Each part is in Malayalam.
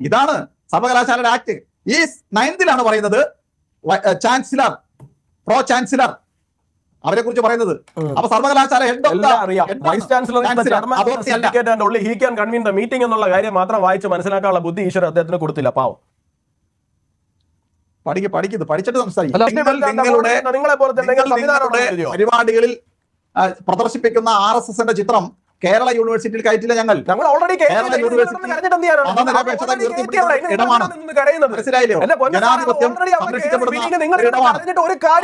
ഇതാണ് സർവകലാശാലയുടെ ആക്ട്. ഈ നയൻത്തിലാണ് പറയുന്നത് ചാൻസലർ പ്രോ ചാൻസലർ അവരെ കുറിച്ച് പറയുന്നത്. അപ്പൊ സർവകലാശാല വൈസ് ചാൻസലർ മീറ്റിംഗ് എന്നുള്ള കാര്യം മാത്രം വായിച്ച് മനസ്സിലാക്കാനുള്ള ബുദ്ധി ഈശ്വരൻ അദ്ദേഹത്തിന് കൊടുത്തില്ല. പാവം. പഠിക്ക് പഠിക്കുന്നത് പഠിച്ചിട്ട് സംസാരിക്കും. നിങ്ങളുടെ? പരിപാടികളിൽ പ്രദർശിപ്പിക്കുന്ന ആർ എസ് എസിന്റെ ചിത്രം കേരള യൂണിവേഴ്സിറ്റിയിൽ കയറ്റില്ല ഞങ്ങൾ. ഞങ്ങൾ ഓൾറെഡി കേരള യൂണിവേഴ്സിറ്റി മതനിരപേക്ഷത ഉയർത്തിപ്പിടിക്കുന്ന ഇടമാണ്. മനസ്സിലായില്ലോ? ജനാധിപത്യം സംരക്ഷിക്കപ്പെടുന്ന ഒരു ഇടമാണ്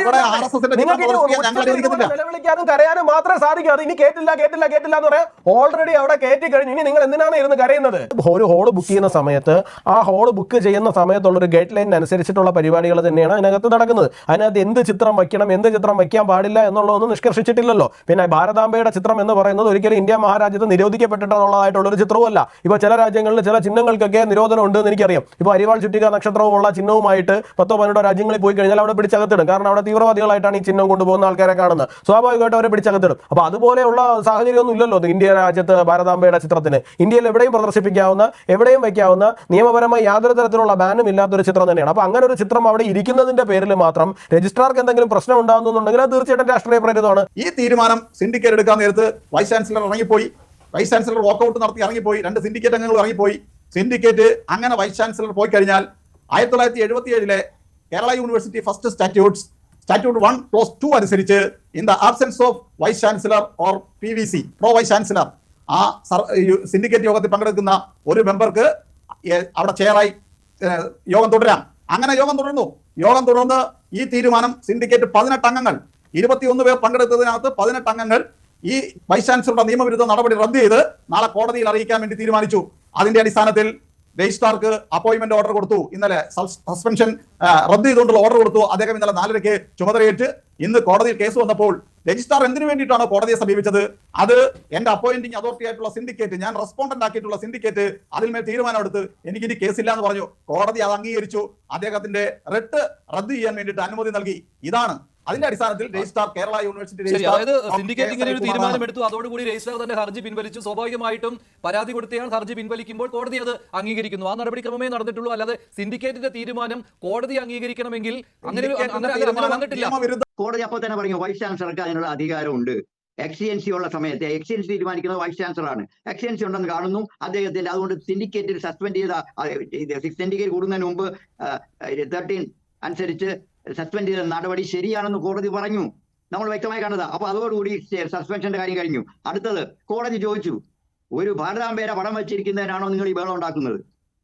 അവിടെ ആർ എസ് എസിന്റെ ചിത്രം പ്രദർശിപ്പിക്കാൻ ഞങ്ങൾ അനുവദിക്കുന്നില്ല നിലവിളിക്കാനും കരയാനും മാത്രമേ സാധിക്കൂ അത് ഇനി കേട്ടില്ല കേട്ടില്ല കേട്ടില്ല എന്ന് പറയാം ഓൾറെഡി അവിടെ കയറ്റി കഴിഞ്ഞു. ഇനി നിങ്ങൾ എന്തിനാണ് ഇരുന്ന് കരയുന്നത്? ഒരു ഹോൾ ബുക്ക് ചെയ്യുന്ന സമയത്ത് ആ ഹോൾ ബുക്ക് ചെയ്യുന്ന സമയത്തുള്ള ഒരു ഗൈഡ് ലൈൻ അനുസരിച്ചിട്ടുള്ള പരിപാടികൾ തന്നെയാണ് അതിനകത്ത് നടക്കുന്നത്. അതിനകത്ത് എന്ത് ചിത്രം വയ്ക്കണം എന്ത് ചിത്രം വയ്ക്കാൻ പാടില്ല എന്നുള്ളതൊന്നും നിഷ്കർഷിച്ചിട്ടില്ലല്ലോ. പിന്നെ ഭാരതാംബയുടെ ചിത്രം എന്ന് പറയുന്നത് ഒരിക്കലും ഇന്ത്യ മഹാരാജ്യത്ത് നിരോധിക്കപ്പെട്ടിട്ടുള്ളതായിട്ടുള്ള ഒരു ചിത്രവുമല്ല. ഇപ്പൊ ചില രാജ്യങ്ങളിൽ ചില ചിഹ്നങ്ങൾക്കൊക്കെ നിരോധനം ഉണ്ട് എന്ന് എനിക്കറിയാം. ഇപ്പൊ അരിവാൾ ചുറ്റിക നക്ഷത്രവുമുള്ള ചിഹ്നവുമായിട്ട് പത്തോ പതിനോ രാജ്യങ്ങളിൽ പോയി കഴിഞ്ഞാൽ അവിടെ പിടിച്ചകത്തിടും. കാരണം അവിടെ തീവ്രവാദികളായിട്ടാണ് ഈ ചിഹ്നം കൊണ്ടുപോകുന്ന ആൾക്കാരെ കാണുന്നത്. സ്വാഭാവികമായിട്ട് അവരെ പിടിച്ചകത്തിടും. അപ്പൊ അതുപോലെയുള്ള സാഹചര്യമൊന്നും ഇല്ലല്ലോ ഇന്ത്യ രാജ്യത്ത് ഭാരതാംബയുടെ ചിത്രത്തിന്. ഇന്ത്യയിൽ എവിടെയും പ്രദർശിപ്പിക്കാവുന്ന എവിടെയും വയ്ക്കാവുന്ന നിയമപരമായി യാതൊരു തരത്തിലുള്ള ബാനും ഇല്ലാത്തൊരു ചിത്രം തന്നെയാണ്. അപ്പൊ അങ്ങനെ ഒരു ചിത്രം അവിടെ ഇരിക്കുന്നതിന്റെ പേരിൽ മാത്രം രജിസ്ട്രാർക്ക് എന്തെങ്കിലും പ്രശ്നം ഉണ്ടാകുന്നുണ്ടെങ്കിൽ അത് തീർച്ചയായിട്ടും രാഷ്ട്രീയ പ്രേരിതമാണ്. ഈ തീരുമാനം സിൻഡിക്കേറ്റ് എടുക്കാൻ നേരത്ത് വൈസ് ചാൻസലർ ഇറങ്ങിപ്പോയി വൈസ് ചാൻസലർ വാക്കൌട്ട് നടത്തി ഇറങ്ങിപ്പോയി. രണ്ട് സിൻഡിക്കേറ്റ് അംഗങ്ങൾ ഇറങ്ങിപ്പോയി. സിൻഡിക്കേറ്റ് അങ്ങനെ വൈസ് ചാൻസലർ പോയി കഴിഞ്ഞാൽ ആയിരത്തി തൊള്ളായിരത്തി എഴുപത്തി ഏഴിലെ Kerala university first statutes statute one clause two അനുസരിച്ച് in the absence of vice chancellor or P V C pro vice chancellor ആ സിൻഡിക്കേറ്റ് യോഗത്തിൽ പങ്കെടുക്കുന്ന ഒരു മെമ്പർക്ക് അവിടെ ചെയറായി യോഗം തുടരാം. അങ്ങനെ യോഗം തുടർന്നു. യോഗം തുടർന്ന് ഈ തീരുമാനം സിൻഡിക്കേറ്റ് പതിനെട്ട് അംഗങ്ങൾ ഇരുപത്തിയൊന്ന് പേർ പങ്കെടുത്തതിനകത്ത് പതിനെട്ട് അംഗങ്ങൾ ഈ വൈസ് ചാൻസലറുടെ നിയമവിരുദ്ധ നടപടി റദ്ദ് ചെയ്ത് നാളെ കോടതിയിൽ അറിയിക്കാൻ വേണ്ടി തീരുമാനിച്ചു. അതിന്റെ അടിസ്ഥാനത്തിൽ രജിസ്ട്രാർക്ക് അപ്പോയിന്റ്മെന്റ് ഓർഡർ കൊടുത്തു. ഇന്നലെ സസ്പെൻഷൻ റദ്ദ് ചെയ്തുകൊണ്ടുള്ള ഓർഡർ കൊടുത്തു. അദ്ദേഹം ഇന്നലെ നാലരയ്ക്ക് ചുമതലയേറ്റ് ഇന്ന് കോടതിയിൽ കേസ് വന്നപ്പോൾ രജിസ്ട്രാർ എന്തിനു വേണ്ടിയിട്ടാണോ കോടതിയെ സമീപിച്ചത്? അത് എന്റെ അപ്പോയിന്റിംഗ് അതോറിറ്റി ആയിട്ടുള്ള സിൻഡിക്കേറ്റ് ഞാൻ റെസ്പോണ്ടന്റ് ആക്കിയിട്ടുള്ള സിൻഡിക്കേറ്റ് അതിന്മേൽ തീരുമാനമെടുത്ത് എനിക്ക് ഇനി കേസില്ല എന്ന് പറഞ്ഞു. കോടതി അത് അംഗീകരിച്ചു. അദ്ദേഹത്തിന്റെ റിട്ട് റദ്ദ് ചെയ്യാൻ വേണ്ടിയിട്ട് അനുമതി നൽകി. ഇതാണ് അതിന്റെ അടിസ്ഥാനത്തിൽ രജിസ്ട്രാർ കേരള യൂണിവേഴ്സിറ്റി അതായത് സിൻഡിക്കേറ്റ്. ഇങ്ങനെ ഒരു. തീരുമാനമെടുത്തു അതോടുകൂടി രജിസ്ട്രാർ തന്നെ ഹർജി പിൻവലിച്ചു. സ്വാഭാവികമായിട്ടും പരാതി കൊടുത്തയാൾ ഹർജി പിൻവലിക്കുമ്പോൾ കോടതി അത് അംഗീകരിക്കുന്നു. ആ നടപടിക്രമമേ നടന്നിട്ടുള്ളൂ. അല്ലാതെ സിൻഡിക്കേറ്റിന്റെ തീരുമാനം കോടതി അംഗീകരിക്കണമെങ്കിൽ അങ്ങനെ വന്നിട്ടില്ല. കോടതി അപ്പോൾ തന്നെ പറഞ്ഞു വൈസ് ചാൻസലർക്ക് അതിനുള്ള അധികാരമുണ്ട്. എക്സിയൻസി ഉള്ള സമയത്ത് എക്സിയൻസി തീരുമാനിക്കുന്നത് വൈസ് ചാൻസലറാണ് എക്സിയൻസി ഉണ്ടെന്ന് കാണുന്നു. അദ്ദേഹത്തിന്റെ അതുകൊണ്ട് സിൻഡിക്കേറ്റിൽ സസ്പെൻഡ് ചെയ്ത സിൻഡിക്കേറ്റ് കൂടുന്നതിന് മുമ്പ് തേർട്ടീൻ അനുസരിച്ച് സസ്പെൻഡ് ചെയ്ത നടപടി ശരിയാണെന്ന് കോടതി പറഞ്ഞു. നമ്മൾ വ്യക്തമായി കണ്ടത്. അപ്പൊ അതോടുകൂടി സസ്പെൻഷന്റെ കാര്യം കഴിഞ്ഞു. അടുത്തത് കോടതി ചോദിച്ചു ഒരു ഭാരതാംബേര പടം വെച്ചിരിക്കുന്നതിനാണോ നിങ്ങൾ ഈ ബഹളം ഉണ്ടാക്കുന്നത്?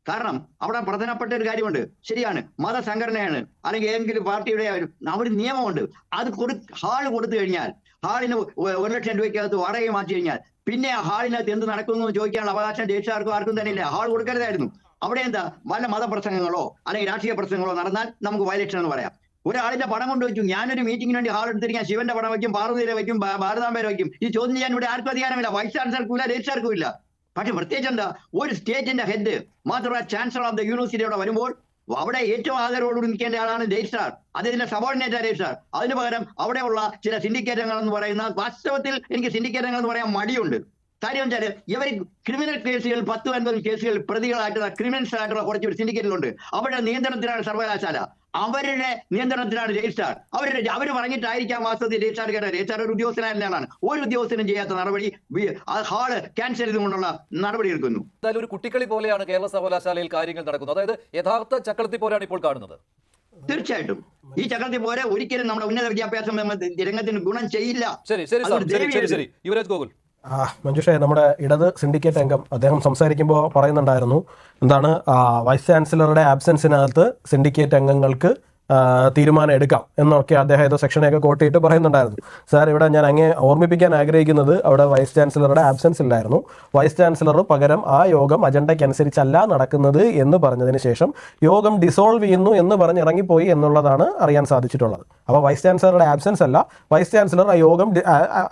കാരണം അവിടെ പ്രധാനപ്പെട്ട ഒരു കാര്യമുണ്ട്. ശരിയാണ് മതസംഘടനയാണ് അല്ലെങ്കിൽ ഏതെങ്കിലും പാർട്ടിയുടെ അവിടെ നിയമമുണ്ട്. അത് കൊടു ഹാൾ കൊടുത്തു കഴിഞ്ഞാൽ ഹാളിന് ഒരു ലക്ഷം രൂപയ്ക്കകത്ത് വാടക മാറ്റി കഴിഞ്ഞാൽ പിന്നെ ആ ഹാളിനകത്ത് എന്ത് നടക്കുന്നു ചോദിക്കാനുള്ള അവകാശം രക്ഷാർക്കും ആർക്കും തന്നെ ഇല്ല. ഹാൾ കൊടുക്കരുതായിരുന്നു. അവിടെ എന്താ? വല്ല മതപ്രസംഗങ്ങളോ അല്ലെങ്കിൽ രാഷ്ട്രീയ പ്രസംഗങ്ങളോ നടന്നാൽ നമുക്ക് വയലേഷൻ എന്ന് പറയാം. ഒരാളിന്റെ പടം കൊണ്ട് വെച്ചു ഞാനൊരു മീറ്റിംഗിന് വേണ്ടി ഹാൾ എടുത്തിരിക്കാൻ ശിവന്റെ പടം വയ്ക്കും പാർവതിയെ വയ്ക്കും ഭാരതാംബരെ വയ്ക്കും. ഈ ചോദ്യം ചെയ്യാൻ ഇവിടെ ആർക്കും അധികാരമില്ല. വൈസ് ചാൻസലർക്കും ഇല്ല രജിസ്ട്രാർക്കും ഇല്ല. പക്ഷെ പ്രത്യേകിച്ച് എന്താ? ഒരു സ്റ്റേറ്റിന്റെ ഹെഡ് മാത്രമല്ല ചാൻസലർ ഓഫ് ദ യൂണിവേഴ്സിറ്റി അവിടെ വരുമ്പോൾ അവിടെ ഏറ്റവും ആദരവോടുകൂടി നിൽക്കേണ്ട ആളാണ് രജിസ്ട്രാർ അതിന്റെ സബോർഡിനേറ്റ് രജിസ്ട്രാർ അതിന് പകരം അവിടെയുള്ള ചില സിൻഡിക്കേറ്റങ്ങൾ എന്ന് പറയുന്ന വാസ്തവത്തിൽ എനിക്ക് സിൻഡിക്കേറ്റങ്ങൾ എന്ന് പറയാൻ മടിയുണ്ട്. കാര്യം വെച്ചാൽ ഇവർ ക്രിമിനൽ കേസുകൾ പത്ത് അൻപത് കേസുകൾ പ്രതികളായിട്ടുള്ള ക്രിമിനൽസ് ആയിട്ടുള്ള കുറച്ച് ഒരു സിൻഡിക്കേറ്റിലുണ്ട് അവരുടെ നിയന്ത്രണത്തിലാണ് സർവകലാശാല. അവരുടെ നിയന്ത്രണത്തിലാണ് രജിസ്ട്രാർ. അവരുടെ അവർ പറഞ്ഞിട്ടായിരിക്കാം വാസ്തവത്തിൽ രജിസ്ട്രാർ കേട്ടത്. രജിസ്ട്രാർ ഒരു ഉദ്യോഗസ്ഥനാണ് ഒരു ഉദ്യോഗസ്ഥനും ചെയ്യാത്ത നടപടി ഹാൾ ക്യാൻസൽ ചെയ്തുകൊണ്ടുള്ള നടപടി എടുക്കുന്നു. എന്തായാലും ഒരു കുട്ടിക്കളി പോലെയാണ് കേരള സർവകലാശാലയിൽ കാര്യങ്ങൾ നടക്കുന്നത്. അതായത് യഥാർത്ഥ ചക്രത്തിൽ പോലെയാണ് ഇപ്പോൾ കാണുന്നത്. തീർച്ചയായിട്ടും. ഈ ചക്രത്തിൽ പോലെ ഒരിക്കലും നമ്മുടെ ഉന്നത വിദ്യാഭ്യാസം രംഗത്തിന് ഗുണം ചെയ്യില്ല. ശരി ശരി ശരി ശരി. യുവരാജ് ഗോകുൽ. മഞ്ജുഷേ നമ്മുടെ ഇടത് സിൻഡിക്കേറ്റ് അംഗം അദ്ദേഹം സംസാരിക്കുമ്പോൾ പറയുന്നുണ്ടായിരുന്നു. എന്താണ് വൈസ് ചാൻസലറുടെ ആബ്സെൻസിനകത്ത് സിൻഡിക്കേറ്റ് അംഗങ്ങൾക്ക് ആ, തീരുമാനം എടുക്കാം എന്നൊക്കെ അദ്ദേഹം ഏതോ സെക്ഷനെയൊക്കെ കോട്ട് ചെയ്തിട്ട് പറയുന്നുണ്ടായിരുന്നു. സാർ ഇവിടെ ഞാൻ അങ്ങേ ഓർമ്മിപ്പിക്കാൻ ആഗ്രഹിക്കുന്നത് അവിടെ വൈസ് ചാൻസലറുടെ ആബ്സെൻസ് ഇല്ലായിരുന്നു. വൈസ് ചാൻസലർ പകരം ആ യോഗം അജണ്ടയ്ക്കനുസരിച്ചല്ല നടക്കുന്നത് എന്ന് പറഞ്ഞതിന് ശേഷം യോഗം ഡിസോൾവ് ചെയ്യുന്നു എന്ന് പറഞ്ഞ് ഇറങ്ങിപ്പോയി എന്നുള്ളതാണ് അറിയാൻ സാധിച്ചിട്ടുള്ളത്. അപ്പോൾ വൈസ് ചാൻസലറുടെ ആബ്സെൻസ് അല്ല വൈസ് ചാൻസലർ ആ യോഗം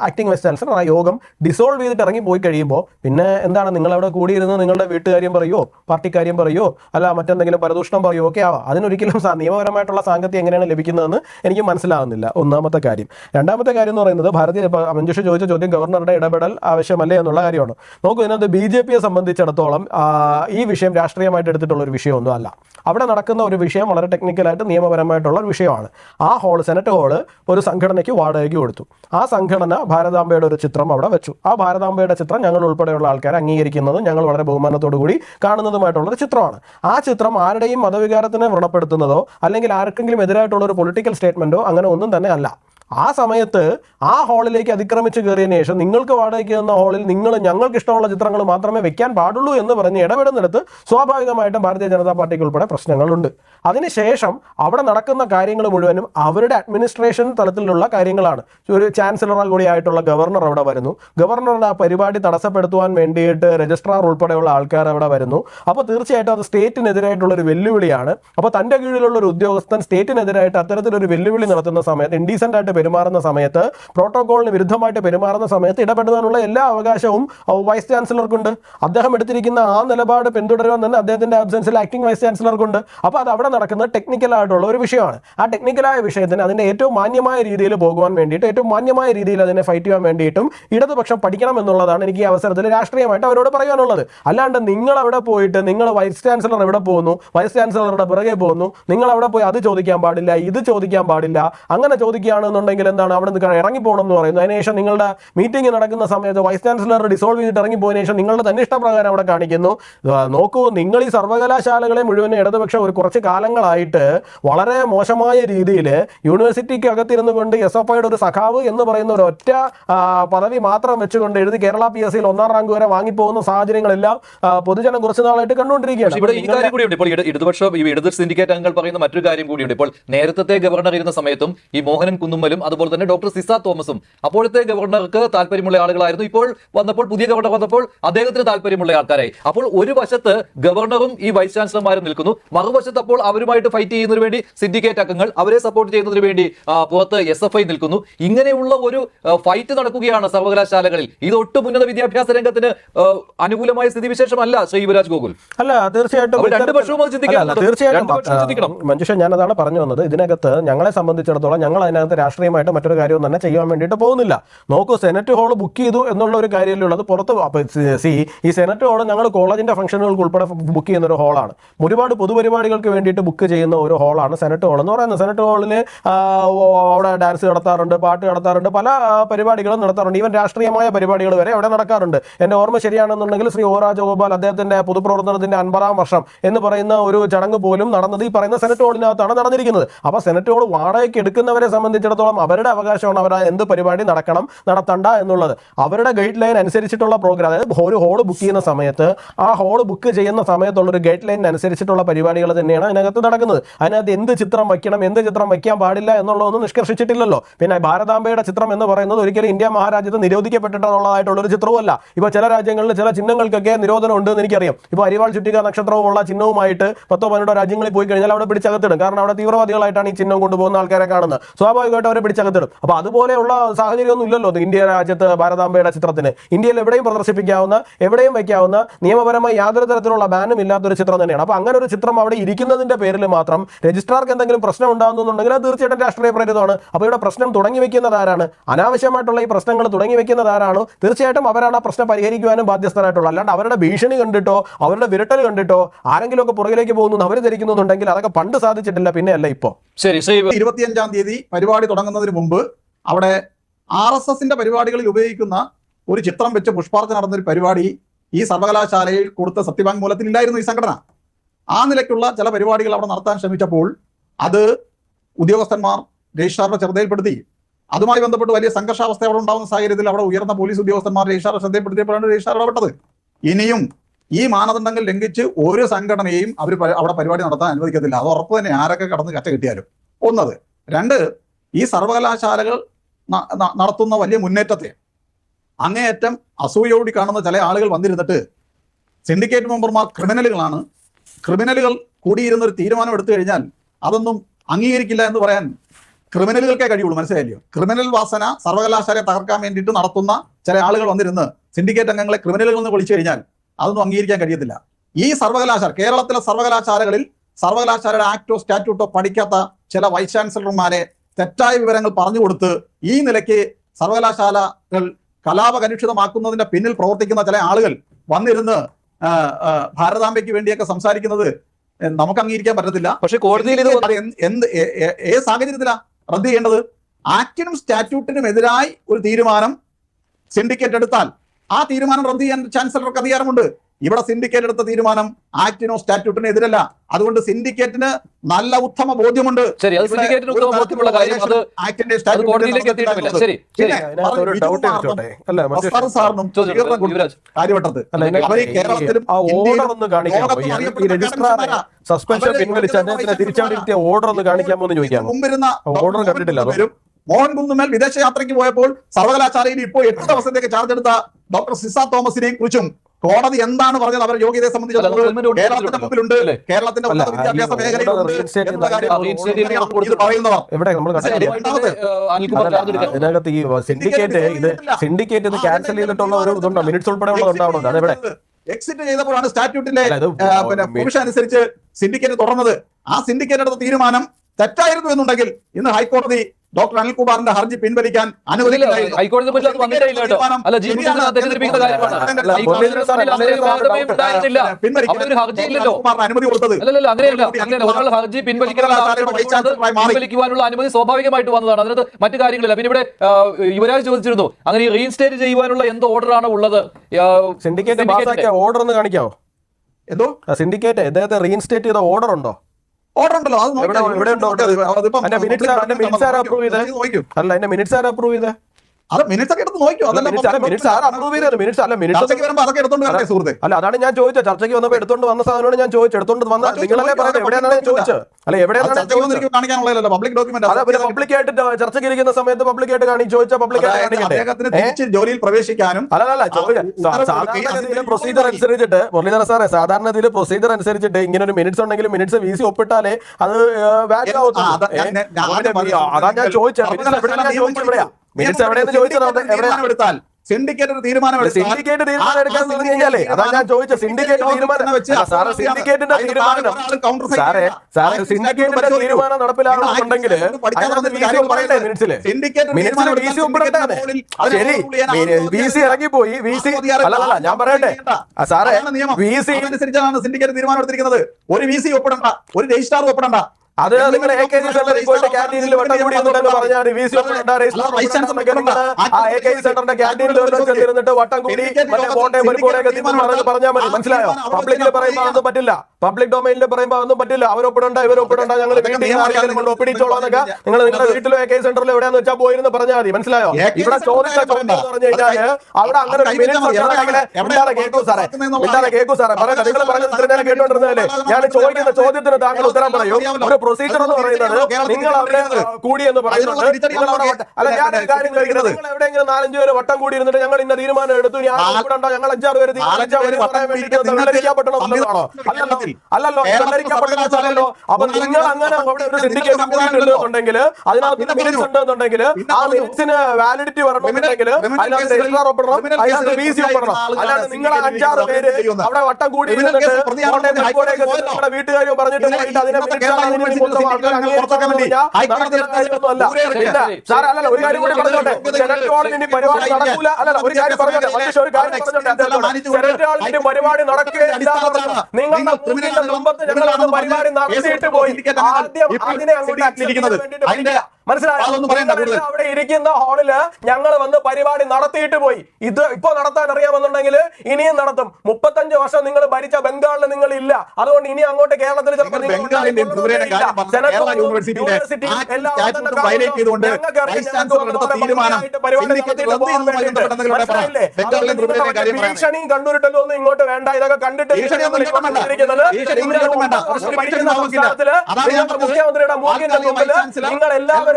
ആക്ടിംഗ് വൈസ് ചാൻസലർ ആ യോഗം ഡിസോൾവ് ചെയ്തിട്ട് ഇറങ്ങിപ്പോയി കഴിയുമ്പോൾ പിന്നെ എന്താണ് നിങ്ങളവിടെ കൂടിയിരുന്ന് നിങ്ങളുടെ വീട്ടുകാര്യം പറയുമോ പാർട്ടിക്കാര്യം പറയുമോ അല്ല മറ്റെന്തെങ്കിലും പരദൂഷണം പറയുമോ ഒക്കെ ആവാം. അതിനൊരിക്കലും നിയമപരമായിട്ടുള്ള സാങ്കത്യം എങ്ങനെയാണ് ലഭിക്കുന്നതെന്ന് എനിക്ക് മനസ്സിലാകുന്നില്ല ഒന്നാമത്തെ കാര്യം. രണ്ടാമത്തെ കാര്യം എന്ന് പറയുന്നത് ഭാരതീയ മഞ്ജുഷ ചോദിച്ച ചോദ്യം ഗവർണറുടെ ഇടപെടൽ ആവശ്യമല്ലേ എന്നുള്ള കാര്യമാണ്. നോക്കൂ ഇതിനകത്ത് ബി ജെ പിയെ സംബന്ധിച്ചിടത്തോളം ഈ വിഷയം രാഷ്ട്രീയമായിട്ട് എടുത്തിട്ടുള്ള ഒരു വിഷയമൊന്നും അല്ല. അവിടെ നടക്കുന്ന ഒരു വിഷയം വളരെ ടെക്നിക്കലായിട്ട് നിയമപരമായിട്ടുള്ള ഒരു വിഷയമാണ്. ആ ഹോൾ സെനറ്റ് ഹോൾ ഒരു സംഘടനയ്ക്ക് വാടകയ്ക്ക് കൊടുത്തു. ആ സംഘടന ഭാരതാംബയുടെ ഒരു ചിത്രം അവിടെ വെച്ചു. ആ ഭാരതാംബയുടെ ചിത്രം ഞങ്ങൾ ഉൾപ്പെടെയുള്ള ആൾക്കാർ അംഗീകരിക്കുന്നതും ഞങ്ങൾ വളരെ ബഹുമാനത്തോടു കൂടി കാണുന്നതുമായിട്ടുള്ള ഒരു ചിത്രമാണ്. ആ ചിത്രം ആരുടെയും മതവികാരത്തിനെ വ്രണപ്പെടുത്തുന്നതോ അല്ലെങ്കിൽ ആർക്കെങ്കിലും എതിരായിട്ടുള്ള ഒരു പൊളിറ്റിക്കൽ സ്റ്റേറ്റ്മെന്റോ അങ്ങനെ ഒന്നും തന്നെ അല്ല. ആ സമയത്ത് ആ ഹാളിലേക്ക് അതിക്രമിച്ച് കയറിയതിന് ശേഷം നിങ്ങൾക്ക് വാടകയ്ക്ക് തന്ന ഹാളിൽ നിങ്ങൾ ഞങ്ങൾക്ക് ഇഷ്ടമുള്ള ചിത്രങ്ങൾ മാത്രമേ വെക്കാൻ പാടുള്ളൂ എന്ന് പറഞ്ഞ് ഇടപെടുന്നിടത്ത് സ്വാഭാവികമായിട്ടും ഭാരതീയ ജനതാ പാർട്ടിക്ക് ഉൾപ്പെടെ പ്രശ്നങ്ങളുണ്ട്. അതിനുശേഷം അവിടെ നടക്കുന്ന കാര്യങ്ങൾ മുഴുവനും അവരുടെ അഡ്മിനിസ്ട്രേഷൻ തലത്തിലുള്ള കാര്യങ്ങളാണ്. ഒരു ചാൻസലർ കൂടി ആയിട്ടുള്ള ഗവർണർ അവിടെ വരുന്നു. ഗവർണറുടെ ആ പരിപാടി തടസ്സപ്പെടുത്തുവാൻ വേണ്ടിയിട്ട് രജിസ്ട്രാർ ഉൾപ്പെടെയുള്ള ആൾക്കാർ അവിടെ വരുന്നു. അപ്പോൾ തീർച്ചയായിട്ടും അത് സ്റ്റേറ്റിനെതിരായിട്ടുള്ള ഒരു വെല്ലുവിളിയാണ്. അപ്പോൾ തന്റെ കീഴിലുള്ള ഒരു ഉദ്യോഗസ്ഥൻ സ്റ്റേറ്റിനെതിരായിട്ട് അത്തരത്തിലൊരു വെല്ലുവിളി നടത്തുന്ന സമയത്ത് ഇൻഡീസന്റ് ആയിട്ട് പെരുമാറുന്ന സമയത്ത് പ്രോട്ടോകോളിന് വിരുദ്ധമായിട്ട് പെരുമാറുന്ന സമയത്ത് ഇടപെടുന്നതിനുള്ള എല്ലാ അവകാശവും വൈസ് ചാൻസലർക്കുണ്ട്. അദ്ദേഹം എടുത്തിരിക്കുന്ന ആ നിലപാട് പിന്തുടരുവാൻ തന്നെ അദ്ദേഹത്തിന്റെ ആബ്സെൻസിൽ ആക്ടിംഗ് വൈസ് ചാൻസലർക്കുണ്ട് അപ്പോൾ അത് അവിടെ നടക്കുന്ന ടെക്നിക്കൽ ആയിട്ടുള്ള ഒരു വിഷയമാണ്. ആ ടെക്നിക്കലായ വിഷയത്തിന് അതിന്റെ ഏറ്റവും മാന്യമായ രീതിയിൽ പോകുവാൻ വേണ്ടിയിട്ട് ഏറ്റവും മാന്യമായ രീതിയിൽ അതിനെ ഫൈറ്റ് ചെയ്യാൻ വേണ്ടിയിട്ടും ഇടതുപക്ഷം പഠിക്കണം എന്നുള്ളതാണ് എനിക്ക് ഈ അവസരത്തിൽ രാഷ്ട്രീയമായിട്ട് അവരോട് പറയാനുള്ളത്. അല്ലാണ്ട് നിങ്ങൾ അവിടെ പോയിട്ട് നിങ്ങൾ വൈസ് ചാൻസലർ എവിടെ പോകുന്നു വൈസ് ചാൻസലറുടെ പിറകെ പോകുന്നു നിങ്ങൾ അവിടെ പോയി അത് ചോദിക്കാൻ പാടില്ല ഇത് ചോദിക്കാൻ പാടില്ല അങ്ങനെ ചോദിക്കുകയാണെന്നുണ്ടെങ്കിൽ എന്താണ് അവിടെ നിന്ന് ഇറങ്ങി പോകണം എന്ന് പറയുന്നു. അതിനുശേഷം നിങ്ങളുടെ മീറ്റിംഗ് നടക്കുന്ന സമയത്ത് വൈസ് ചാൻസലർ ഡിസോൾവ് ചെയ്തിട്ട് ഇറങ്ങി പോയതിനു ശേഷം നിങ്ങളുടെ തന്നെ ഇഷ്ടപ്രകാരം അവിടെ കാണിക്കുന്നു. നോക്കൂ നിങ്ങൾ ഈ സർവകലാശാലകളെ മുഴുവൻ ഇടതുപക്ഷം ഒരു കുറച്ച് കാലങ്ങളായിട്ട് വളരെ മോശമായ രീതിയിൽ യൂണിവേഴ്സിറ്റിക്ക് അകത്തിരുന്നു കൊണ്ട് എസ് എഫ് ഐയുടെ ഒരു സഖാവ് എന്ന് പറയുന്ന ഒരു ഒറ്റ പദവി മാത്രം വെച്ചുകൊണ്ട് എഴുതി കേരള പി എസ് സിയിൽ ഒന്നാം റാങ്ക് വരെ വാങ്ങിപ്പോകുന്ന സാഹചര്യങ്ങളെല്ലാം പൊതുജനം കുറച്ച് നാളായിട്ട് കണ്ടുകൊണ്ടിരിക്കുകയാണ്. പക്ഷേ ഇവിടെ അപ്പോൾ ഈ കാര്യം കൂടിയുണ്ട്. ഇപ്പോൾ ഇടതുപക്ഷം ഇടത് സിൻഡിക്കേറ്റ് അംഗങ്ങൾ പറയുന്ന മറ്റൊരു കാര്യം കൂടിയുണ്ട്. ഇപ്പോൾ നേരത്തെ ഗവർണർ ഇരുന്ന സമയത്തും ഈ മോഹനൻ കുന്നുമ്മലും അതുപോലെ തന്നെ ഡോക്ടർ സിസ തോമസും. അപ്പോഴത്തെ ഗവർണർക്ക് താല്പര്യമുള്ള ആളുകളായിരുന്നു. ഇപ്പോൾ വന്നപ്പോൾ പുതിയ ഗവർണർ വന്നപ്പോൾ അദ്ദേഹത്തിന് താല്പര്യമുള്ള ആൾക്കാരായി. അപ്പോൾ ഒരു വശത്ത് ഗവർണറും ഈ വൈസ് ചാൻസലർമാരും നിൽക്കുന്നു. മറുവശത്ത് അപ്പോൾ അവരുമായിട്ട് ഫൈറ്റ് ചെയ്യുന്നതിന് വേണ്ടി സിൻഡിക്കേറ്റ് അംഗങ്ങൾ അവരെ സപ്പോർട്ട് ചെയ്യുന്നതിന് വേണ്ടി പുറത്ത് എസ് എഫ് ഐ നിൽക്കുന്നു. ഇങ്ങനെയുള്ള ഒരു ഫൈറ്റ് നടക്കുകയാണ് സർവകലാശാലകളിൽ. ഇത് ഒട്ടും ഉന്നത വിദ്യാഭ്യാസ രംഗത്തിന് അനുകൂലമായ സ്ഥിതിവിശേഷമല്ല ശ്രീ യുവരാജ് ഗോകുൽ. അല്ല തീർച്ചയായിട്ടും രണ്ട് പക്ഷവും അത് ചിന്തിക്കണം. തീർച്ചയായിട്ടും മഞ്ജുഷ ഞാനതാണ് പറഞ്ഞു വന്നത്. ഇതിനകത്ത് ഞങ്ങളെ സംബന്ധിച്ചിടത്തോളം ഞങ്ങൾ അതിനകത്ത് രാഷ്ട്രീയമായിട്ട് മറ്റൊരു കാര്യവും തന്നെ ചെയ്യാൻ വേണ്ടിയിട്ട് പോകുന്നില്ല. നോക്കൂ സെനറ്റ് ഹാൾ ബുക്ക് ചെയ്തു എന്നുള്ള ഒരു കാര്യമല്ലേ ഉള്ളത് പുറത്ത് സി ഈ സെനറ്റ് ഹാൾ ഞങ്ങൾ കോളേജിന്റെ ഫംഗ്ഷനുകൾക്ക് ഉൾപ്പെടെ ബുക്ക് ചെയ്യുന്ന ഒരു ഹാളാണ് ഒരുപാട് പൊതുപരിപാടികൾക്ക് വേണ്ടിയിട്ട് ബുക്ക് ചെയ്യുന്ന ഒരു ഹാളാണ് സെനറ്റ് ഹാൾ എന്ന് പറയുന്നത്. സെനറ്റ് ഹാളിൽ അവിടെ ഡാൻസ് നടത്താറുണ്ട് പാട്ട് നടത്താറുണ്ട് പല പരിപാടികളും നടത്താറുണ്ട്. ഈവൻ രാഷ്ട്രീയമായ പരിപാടികൾ വരെ അവിടെ നടക്കാറുണ്ട്. എന്റെ ഓർമ്മ ശരിയാണെന്നുണ്ടെങ്കിൽ ശ്രീ ഓ രാജഗോപാൽ അദ്ദേഹത്തിന്റെ പൊതുപ്രവർത്തനത്തിന്റെ അൻപതാം വർഷം എന്ന് പറയുന്ന ഒരു ചടങ്ങ് പോലും നടന്നത് ഈ പറയുന്ന സെനറ്റ് ഹാളിനകത്താണ് നടന്നിരിക്കുന്നത്. അപ്പോൾ സെനറ്റ് ഹാൾ വാടകയ്ക്ക് എടുക്കുന്നവരെ സംബന്ധിച്ചിടത്തോളം അവരുടെ അവകാശമാണ് അവർ എന്ത് പരിപാടി നടക്കണം നടത്തണ്ട എന്നുള്ളത്. അവരുടെ ഗൈഡ് ലൈൻ അനുസരിച്ചിട്ടുള്ള പ്രോഗ്രാം അതായത് ഒരു ഹോൾ ബുക്ക് ചെയ്യുന്ന സമയത്ത് ആ ഹോൾ ബുക്ക് ചെയ്യുന്ന സമയത്തുള്ള ഒരു ഗൈഡ് ലൈൻ അനുസരിച്ചിട്ടുള്ള പരിപാടികൾ തന്നെയാണ് അതിനകത്ത് നടക്കുന്നത്. അതിനകത്ത് എന്ത് ചിത്രം വയ്ക്കണം എന്ത് ചിത്രം വയ്ക്കാൻ പാടില്ല എന്നുള്ളതൊന്നും നിഷ്കർഷിച്ചിട്ടില്ലല്ലോ. പിന്നെ ഭാരതാംബയുടെ ചിത്രം എന്ന് പറയുന്നത് ഒരിക്കലും ഇന്ത്യ മഹാരാജ്യത്ത് നിരോധിക്കപ്പെട്ടിട്ടുള്ളതായിട്ടുള്ള ഒരു ചിത്രവുമല്ല. ഇപ്പോൾ ചില രാജ്യങ്ങളിൽ ചില ചിഹ്നങ്ങൾക്കൊക്കെ നിരോധനം ഉണ്ട് എന്ന് എനിക്കറിയാം. ഇപ്പോൾ അരിവാൾ ചുറ്റിക നക്ഷത്രവുമുള്ള ചിഹ്നവുമായിട്ട് പത്തോ പതിനെട്ടോ രാജ്യങ്ങളിൽ പോയി കഴിഞ്ഞാൽ അവിടെ പിടിച്ചകത്തിടും. കാരണം അവിടെ തീവ്രവാദികളായിട്ടാണ് ഈ ചിഹ്നം കൊണ്ടുപോകുന്ന ആൾക്കാരെ കാണുന്നത്. സ്വാഭാവികമായിട്ട് അവരെ പിടിച്ചകത്തിടും. അപ്പൊ അതുപോലെയുള്ള സാഹചര്യമൊന്നും ഇല്ലല്ലോ ഇന്ത്യ രാജ്യത്ത് ഭാരതാംബയുടെ ചിത്രത്തിന്. ഇന്ത്യയിൽ എവിടെയും പ്രദർശിപ്പിക്കാവുന്ന എവിടെയും വയ്ക്കാവുന്ന നിയമപരമായി യാതൊരു തരത്തിലുള്ള ബാനും ഇല്ലാത്തൊരു ചിത്രം തന്നെയാണ്. അപ്പൊ അങ്ങനെ ഒരു ചിത്രം അവിടെ ഇരിക്കുന്നതിന്റെ പേരിൽ മാത്രം രജിസ്ട്രാർക്ക് എന്തെങ്കിലും പ്രശ്നം ഉണ്ടാകുന്നുണ്ടെങ്കിൽ അത് തീർച്ചയായിട്ടും രാഷ്ട്രീയ പ്രേരിതമാണ്. അപ്പോൾ ഇവിടെ പ്രശ്നം തുടങ്ങി വെക്കുന്നത് ആരാണ്? അനാവശ്യമായിട്ടുള്ള ഈ പ്രശ്നങ്ങൾ തുടങ്ങി വെക്കുന്നത് ആരാണോ? തീർച്ചയായിട്ടും അവരാണ് ആ പ്രശ്നം പരിഹരിക്കുവാനും ബാധ്യസ്ഥരായിട്ടുള്ളത്. അല്ലാണ്ട് അവരുടെ ഭീഷണി കണ്ടിട്ടോ അവരുടെ വിരട്ടൽ കണ്ടിട്ടോ ആരെങ്കിലും ഒക്കെ പുറകിലേക്ക് പോകുന്നു അവർ ധരിക്കുന്നുണ്ടെങ്കിൽ അതൊക്കെ പണ്ട് സാധിച്ചിട്ടില്ല പിന്നെ അല്ല ഇപ്പോ. ശരി ഇരുപത്തിയഞ്ചാം തീയതി പരിപാടി തുടങ്ങുന്നതിന് മുമ്പ് അവിടെ ആർ എസ് എസിന്റെ പരിപാടികളിൽ ഉപയോഗിക്കുന്ന ഒരു ചിത്രം വെച്ച് പുഷ്പാർച്ച നടന്ന ഒരു പരിപാടി ഈ സർവകലാശാലയിൽ കൊടുത്ത സത്യവാങ്മൂലത്തിൽ ഇല്ലായിരുന്നു ഈ സംഘടന. ആ നിലയ്ക്കുള്ള ചില പരിപാടികൾ അവിടെ നടത്താൻ ശ്രമിച്ചപ്പോൾ അത് ഉദ്യോഗസ്ഥന്മാർ രജിസ്ട്രാറിന്റെ ശ്രദ്ധയിൽപ്പെടുത്തി. അതുമായി ബന്ധപ്പെട്ട് വലിയ സംഘർഷാവസ്ഥ അവിടെ ഉണ്ടാകുന്ന സാഹചര്യത്തിൽ അവിടെ ഉയർന്ന പോലീസ് ഉദ്യോഗസ്ഥന്മാർ രജിസ്ട്രാറെ ശ്രദ്ധയിൽപ്പെടുത്തിയപ്പോഴാണ് രജിസ്ട്രാർ ഇടപെട്ടത് ഇനിയും ഈ മാനദണ്ഡങ്ങൾ ലംഘിച്ച് ഒരു സംഘടനയും അവർ അവിടെ പരിപാടി നടത്താൻ അനുവദിക്കത്തില്ല. അത് ഉറപ്പ് തന്നെ ആരൊക്കെ കടന്ന് കച്ച കിട്ടിയാലും. ഒന്നത്. രണ്ട് ഈ സർവകലാശാലകൾ നടത്തുന്ന വലിയ മുന്നേറ്റത്തെ അങ്ങേയറ്റം അസൂയോടി കാണുന്ന ചില ആളുകൾ വന്നിരുന്നിട്ട് സിൻഡിക്കേറ്റ് മെമ്പർമാർ ക്രിമിനലുകളാണ്. ക്രിമിനലുകൾ കൂടിയിരുന്ന ഒരു തീരുമാനം എടുത്തു കഴിഞ്ഞാൽ അതൊന്നും അംഗീകരിക്കില്ല എന്ന് പറയാൻ ക്രിമിനലുകൾക്കേ കഴിയുള്ളൂ മനസ്സിലായില്ലയോ ക്രിമിനൽ വാസന സർവകലാശാലയെ തകർക്കാൻ വേണ്ടിയിട്ട് നടത്തുന്ന ചില ആളുകൾ വന്നിരുന്ന് സിൻഡിക്കേറ്റ് അംഗങ്ങളെ ക്രിമിനലുകൾ എന്ന് വിളിച്ചു കഴിഞ്ഞാൽ അതൊന്നും അംഗീകരിക്കാൻ കഴിയത്തില്ല. ഈ സർവകലാശാല കേരളത്തിലെ സർവകലാശാലകളിൽ സർവകലാശാലയുടെ ആക്ടോ സ്റ്റാറ്റ്യൂട്ടോ പഠിക്കാത്ത ചില വൈസ് ചാൻസലർമാരെ തെറ്റായ വിവരങ്ങൾ പറഞ്ഞു കൊടുത്ത് ഈ നിലയ്ക്ക് സർവകലാശാലകൾ കലാപകലുഷിതമാക്കുന്നതിന്റെ പിന്നിൽ പ്രവർത്തിക്കുന്ന ചില ആളുകൾ വന്നിരുന്ന് ഭാരതാംബയ്ക്ക് വേണ്ടിയൊക്കെ സംസാരിക്കുന്നത് നമുക്ക് അംഗീകരിക്കാൻ പറ്റത്തില്ല. പക്ഷെ കോടതിയിൽ ഇത് എന്ത് ഏത് സാഹചര്യത്തിലാ റദ്ദ് ചെയ്യേണ്ടത്? ആക്ടിനും സ്റ്റാറ്റ്യൂട്ടിനും എതിരായി ഒരു തീരുമാനം സിൻഡിക്കേറ്റ് എടുത്താൽ ആ തീരുമാനം റദ്ദ് ചെയ്യാൻ ചാൻസലർക്ക് അധികാരമുണ്ട്. ഇവിടെ സിൻഡിക്കേറ്റ് എടുത്ത തീരുമാനം ആക്ടിനോ സ്റ്റാറ്റ്യൂട്ടിനോ എതിരല്ല. അതുകൊണ്ട് സിൻഡിക്കേറ്റിന് നല്ല ഉത്തമ ബോധ്യമുണ്ട്. സസ്പെൻഷൻ പിൻവലിച്ച ഓർഡർ ഒന്ന് കാണിക്കാമോ എന്ന് ചോദിക്കാമോ ഓർഡർ കണ്ടിട്ടില്ല മോഹൻ കുന്നുമേൽ വിദേശ യാത്രയ്ക്ക് പോയപ്പോൾ സർവകലാശാലയിൽ ഇപ്പോൾ എട്ട് ദിവസത്തേക്ക് ചാർജ് എടുത്ത ഡോക്ടർ സിസ തോമസിനെയും കുറിച്ചും കോടതി എന്താണ് പറഞ്ഞത്? അവരുടെ യോഗ്യതയെ സംബന്ധിച്ച് കേരളത്തിന്റെ. മുമ്പിലുണ്ട് കേരളത്തിന്റെ ഉന്നത വിദ്യാഭ്യാസ മേഖലയിലുണ്ട്. ഇതിനകത്ത് ഈ സിൻഡിക്കേറ്റ് ഇത് സിൻഡിക്കേറ്റ് ഇത് ക്യാൻസൽ ചെയ്തിട്ടുള്ള ഒരു ഇതുണ്ടോ? മിനിറ്റ്സ് ഉൾപ്പെടെ ഉള്ളത് ഉണ്ടാവണോ അതെവിടെ? എക്സിറ്റ് ചെയ്തപ്പോഴാണ് സ്റ്റാറ്റ്യൂട്ടിലെ പിന്നെ പ്രൊവിഷൻ അനുസരിച്ച് സിൻഡിക്കേറ്റ് തുടർന്നത് ആ സിൻഡിക്കേറ്റ് എടുത്ത തീരുമാനം തെറ്റായിരുന്നു എന്നുണ്ടെങ്കിൽ ഇന്ന് ഹൈക്കോടതി ഡോക്ടർ അനിൽകുമാറിന്റെ ഹർജി പിൻവലിക്കാൻ അനുമതി കൊടുത്തത് ഹർജി പിൻവലിക്കാനുള്ള അനുമതി സ്വാഭാവികമായിട്ട് വന്നതാണ്. അതിനകത്ത് മറ്റു കാര്യങ്ങളില്ല. പിന്നെ ഇവിടെ യുവരാജ് ചോദിച്ചിരുന്നു അങ്ങനെ റീഇൻസ്റ്റേറ്റ് ചെയ്യുവാനുള്ള എന്ത് ഓർഡറാണ് ഉള്ളത്? സിൻഡിക്കേറ്റ് ഓർഡർ ഒന്ന് കാണിക്കാമോ എന്തോ? സിൻഡിക്കേറ്റ് ഇദ്ദേഹത്തെ റീഇൻസ്റ്റേറ്റ് ചെയ്ത ഓർഡർ ഉണ്ടോ? ഓർഡർ ഉണ്ടല്ലോ അത് നോക്കാം ഇവിടെ എവിടെ ഉണ്ടോ? അതിപ്പം? അല്ല എന്റെ മിനിറ്റ്സ് ആരാ അപ്രൂവ് ചെയ്തത് അത് മിനിറ്റ്സ് ഒക്കെ എടുത്ത് നോക്കൂ അതല്ല അല്ല അതാണ് ഞാൻ ചോദിച്ചത്. ചർച്ചയ്ക്ക് വന്നപ്പോൾ എടുത്തോണ്ട് വന്ന സാധനമാണ് ഞാൻ ചോദിച്ചത്. എടുത്തോണ്ട് വന്ന നിങ്ങളല്ലേ പറയുന്നത് ചോദിച്ചത്? അല്ല എവിടെയാണ് പബ്ലിക് ഡോക്യുമെന്റ് പബ്ലിക്കായിട്ട് ചർച്ചയ്ക്ക് ഇരിക്കുന്ന സമയത്ത് പബ്ലിക്കായിട്ട് കാണി ചോദിച്ച? തിരിച്ച് ജോലിയിൽ പ്രവേശിക്കാനും അല്ലല്ല പ്രൊസീജിയർ അനുസരിച്ചിട്ട് മുരളീധര സാറേ സാധാരണ ഇതിൽ പ്രൊസീജർ അനുസരിച്ചിട്ട് ഇങ്ങനെ ഒരു മിനിറ്റ്സ് ഉണ്ടെങ്കിൽ മിനിറ്റ്സ് വി സി ഒപ്പിട്ടാലേ അത് വാല്യൂ ആ, അതാ ഞാൻ- ചോദിച്ചത്. മിനിറ്റ്സ് എവിടെയെന്ന് ചോദിച്ചത് സിൻഡിക്കേറ്റ് ഒരു തീരുമാനം സിൻഡിക്കേറ്റ് തീരുമാനം എടുക്കാൻ കഴിഞ്ഞാലേ അതാ ഞാൻ സിൻഡിക്കേറ്റ് തീരുമാനം അല്ല, സാറേ സിൻഡിക്കേറ്റിന്റെ തീരുമാനം സാറേ സാറേ സിൻഡിക്കേറ്റിന്റെ തീരുമാനം നടപ്പിലാകണമെന്നുണ്ടെങ്കിൽ അതിനകത്ത് വി സി ഒപ്പിടണ്ടേ മിനിറ്റ്സിൽ മിനിറ്റ്സിൽ വി സി ഒപ്പിടണ്ടേ ശരി. വി സി ഇറങ്ങിപ്പോയി. വി സി അല്ല അല്ല ഞാൻ പറയട്ടെ. സാറേ വി സി അനുസരിച്ചാണ് സിൻഡിക്കേറ്റ് തീരുമാനം എടുത്തിരിക്കുന്നത്. ഒരു വി സി ഒപ്പിടണ്ട. ഒരു രജിസ്ട്രാർ ഒപ്പിടണ്ട. അത് നിങ്ങൾ എ കെ ജി സെന്റർ ഇപ്പോഴത്തെ ക്യാന്റീനിൽ വട്ടം കൂടി എന്നിട്ട് പറഞ്ഞാണ് വി സി ആ എ കെ ജി സെന്ററിന്റെ ക്യാന്റീനിൽ ചെന്നിരുന്നിട്ട് വട്ടം കൂടി മറ്റേ പരിപ്പോടെയൊക്കെ പറഞ്ഞത് പറഞ്ഞാൽ മതി. മനസ്സിലായോ? പബ്ലിക്കിൽ പറയുമ്പോൾ അതൊന്നും പറ്റില്ല. പബ്ലിക് ഡൊമൈനിൽ പറയുമ്പോൾ ഒന്നും പറ്റില്ല. അവരൊപ്പിടണ്ട ഇവരൊപ്പിടണ്ട ഞങ്ങൾ ഒപ്പിടണ്ട. കൊണ്ട് ഒപ്പിടിച്ചോളാം എന്നൊക്കെ നിങ്ങൾ നിങ്ങളുടെ വീട്ടിലോ എ കെ സെന്ററിൽ എവിടെയാന്ന് വെച്ചാൽ പോയിരുന്നു പറഞ്ഞാൽ മതി. മനസ്സിലായോ? ഇവിടെ ചോദിച്ച ചോദ്യം എന്ന് പറഞ്ഞു കഴിഞ്ഞാൽ അവിടെ അങ്ങനെ കേൾക്കൂ സാറേ. കേൾക്കൂ സാറേ. പറയാം നിങ്ങൾ പറഞ്ഞത് കേട്ടോണ്ടിരുന്നതല്ലേ ഞാൻ ചോദിക്കുന്ന ചോദ്യത്തിന് താങ്കൾ ഉത്തരം പറയൂ ഒരു പ്രൊസീജിയർ എന്ന് പറയുന്നത് നിങ്ങൾ അവിടെ കൂടി എന്ന് പറയുന്നുണ്ട് വട്ട- അല്ല ഞാൻ കാര്യം കഴിക്കുന്നത് നിങ്ങൾ എവിടെയെങ്കിലും നാലഞ്ചു പേര് വട്ടം കൂടി ഇരുന്നിട്ട് ഞങ്ങൾ ഇന്ന തീരുമാനം എടുത്തു. ഞാൻ ഉൾപ്പെടണ്ട ഞങ്ങൾ അഞ്ചാറ് പേര് അഞ്ചാറ് പേര് പറയാൻ വേണ്ടിയിട്ട് വെള്ളരിക്കാൻ പറ്റണമെന്നുള്ളതാണോ അല്ലല്ലോ. അല്ലല്ലോ. വെള്ളരിക്കാൻ പറ്റണമല്ലോ അപ്പൊ നിങ്ങൾ അങ്ങനെ അവിടെ ഒരു സിൻഡിക്കേറ്റ് കൂടിയിട്ടുണ്ടെന്നുണ്ടെങ്കിൽ അതിനകത്ത് മിനിറ്റ്സ് ഉണ്ടെന്നുണ്ടെങ്കിൽ ആ മിനിറ്റ്സിന് വാലിഡിറ്റി വരണമെന്നുണ്ടെങ്കിൽ അതിനകത്ത് രജിസ്ട്രാർ ഒപ്പിടണം അതിനകത്ത് വി സി ഒപ്പിടണം അല്ലാതെ നിങ്ങൾ അഞ്ചാറ് പേര് അവിടെ വട്ടം കൂടി ഇരുന്നിട്ട് വീട്ടുകാരും പറഞ്ഞിട്ട് അതിനെ അതിനെ ഒരു കാര്യം കൂടി പറഞ്ഞോട്ടെ? സെനറ്റ് ഹാളിൽ പരിപാടി നടക്കൂല? അല്ലല്ല ഒരു കാര്യം പറഞ്ഞോട്ടെ? മനുഷ്യ ഒരു കാര്യം പറഞ്ഞോട്ടെ? സെനറ്റ് ഹാളിൽ ഇനി പരിപാടി നടക്കുകയില്ല നിങ്ങളുടെ കൂട്ടിന്റെ മുമ്പത്ത് ഞങ്ങൾ പരിപാടി നടത്തിയിട്ട് പോയി. ആദ്യം അതിനെ അങ്ങോട്ട് മനസ്സിലായോ. അവിടെ ഇരിക്കുന്ന ഹാളിൽ ഞങ്ങൾ വന്ന് പരിപാടി നടത്തിയിട്ട് പോയി. ഇത് ഇപ്പൊ നടത്താൻ അറിയാമെന്നുണ്ടെങ്കിൽ ഇനിയും നടത്തും. മുപ്പത്തഞ്ച് വർഷം നിങ്ങൾ ഭരിച്ച ബംഗാളിൽ നിങ്ങൾ ഇല്ല. അതുകൊണ്ട് ഇനി അങ്ങോട്ട് കേരളത്തിൽ ഭീഷണിയും കണ്ണൂരിട്ടല്ലോ ഒന്നും ഇങ്ങോട്ട് വേണ്ട. ഇതൊക്കെ കണ്ടിട്ട്. മുഖ്യമന്ത്രിയുടെ മൂക്കിന്റെ മുമ്പിൽ നിങ്ങൾ എല്ലാവരും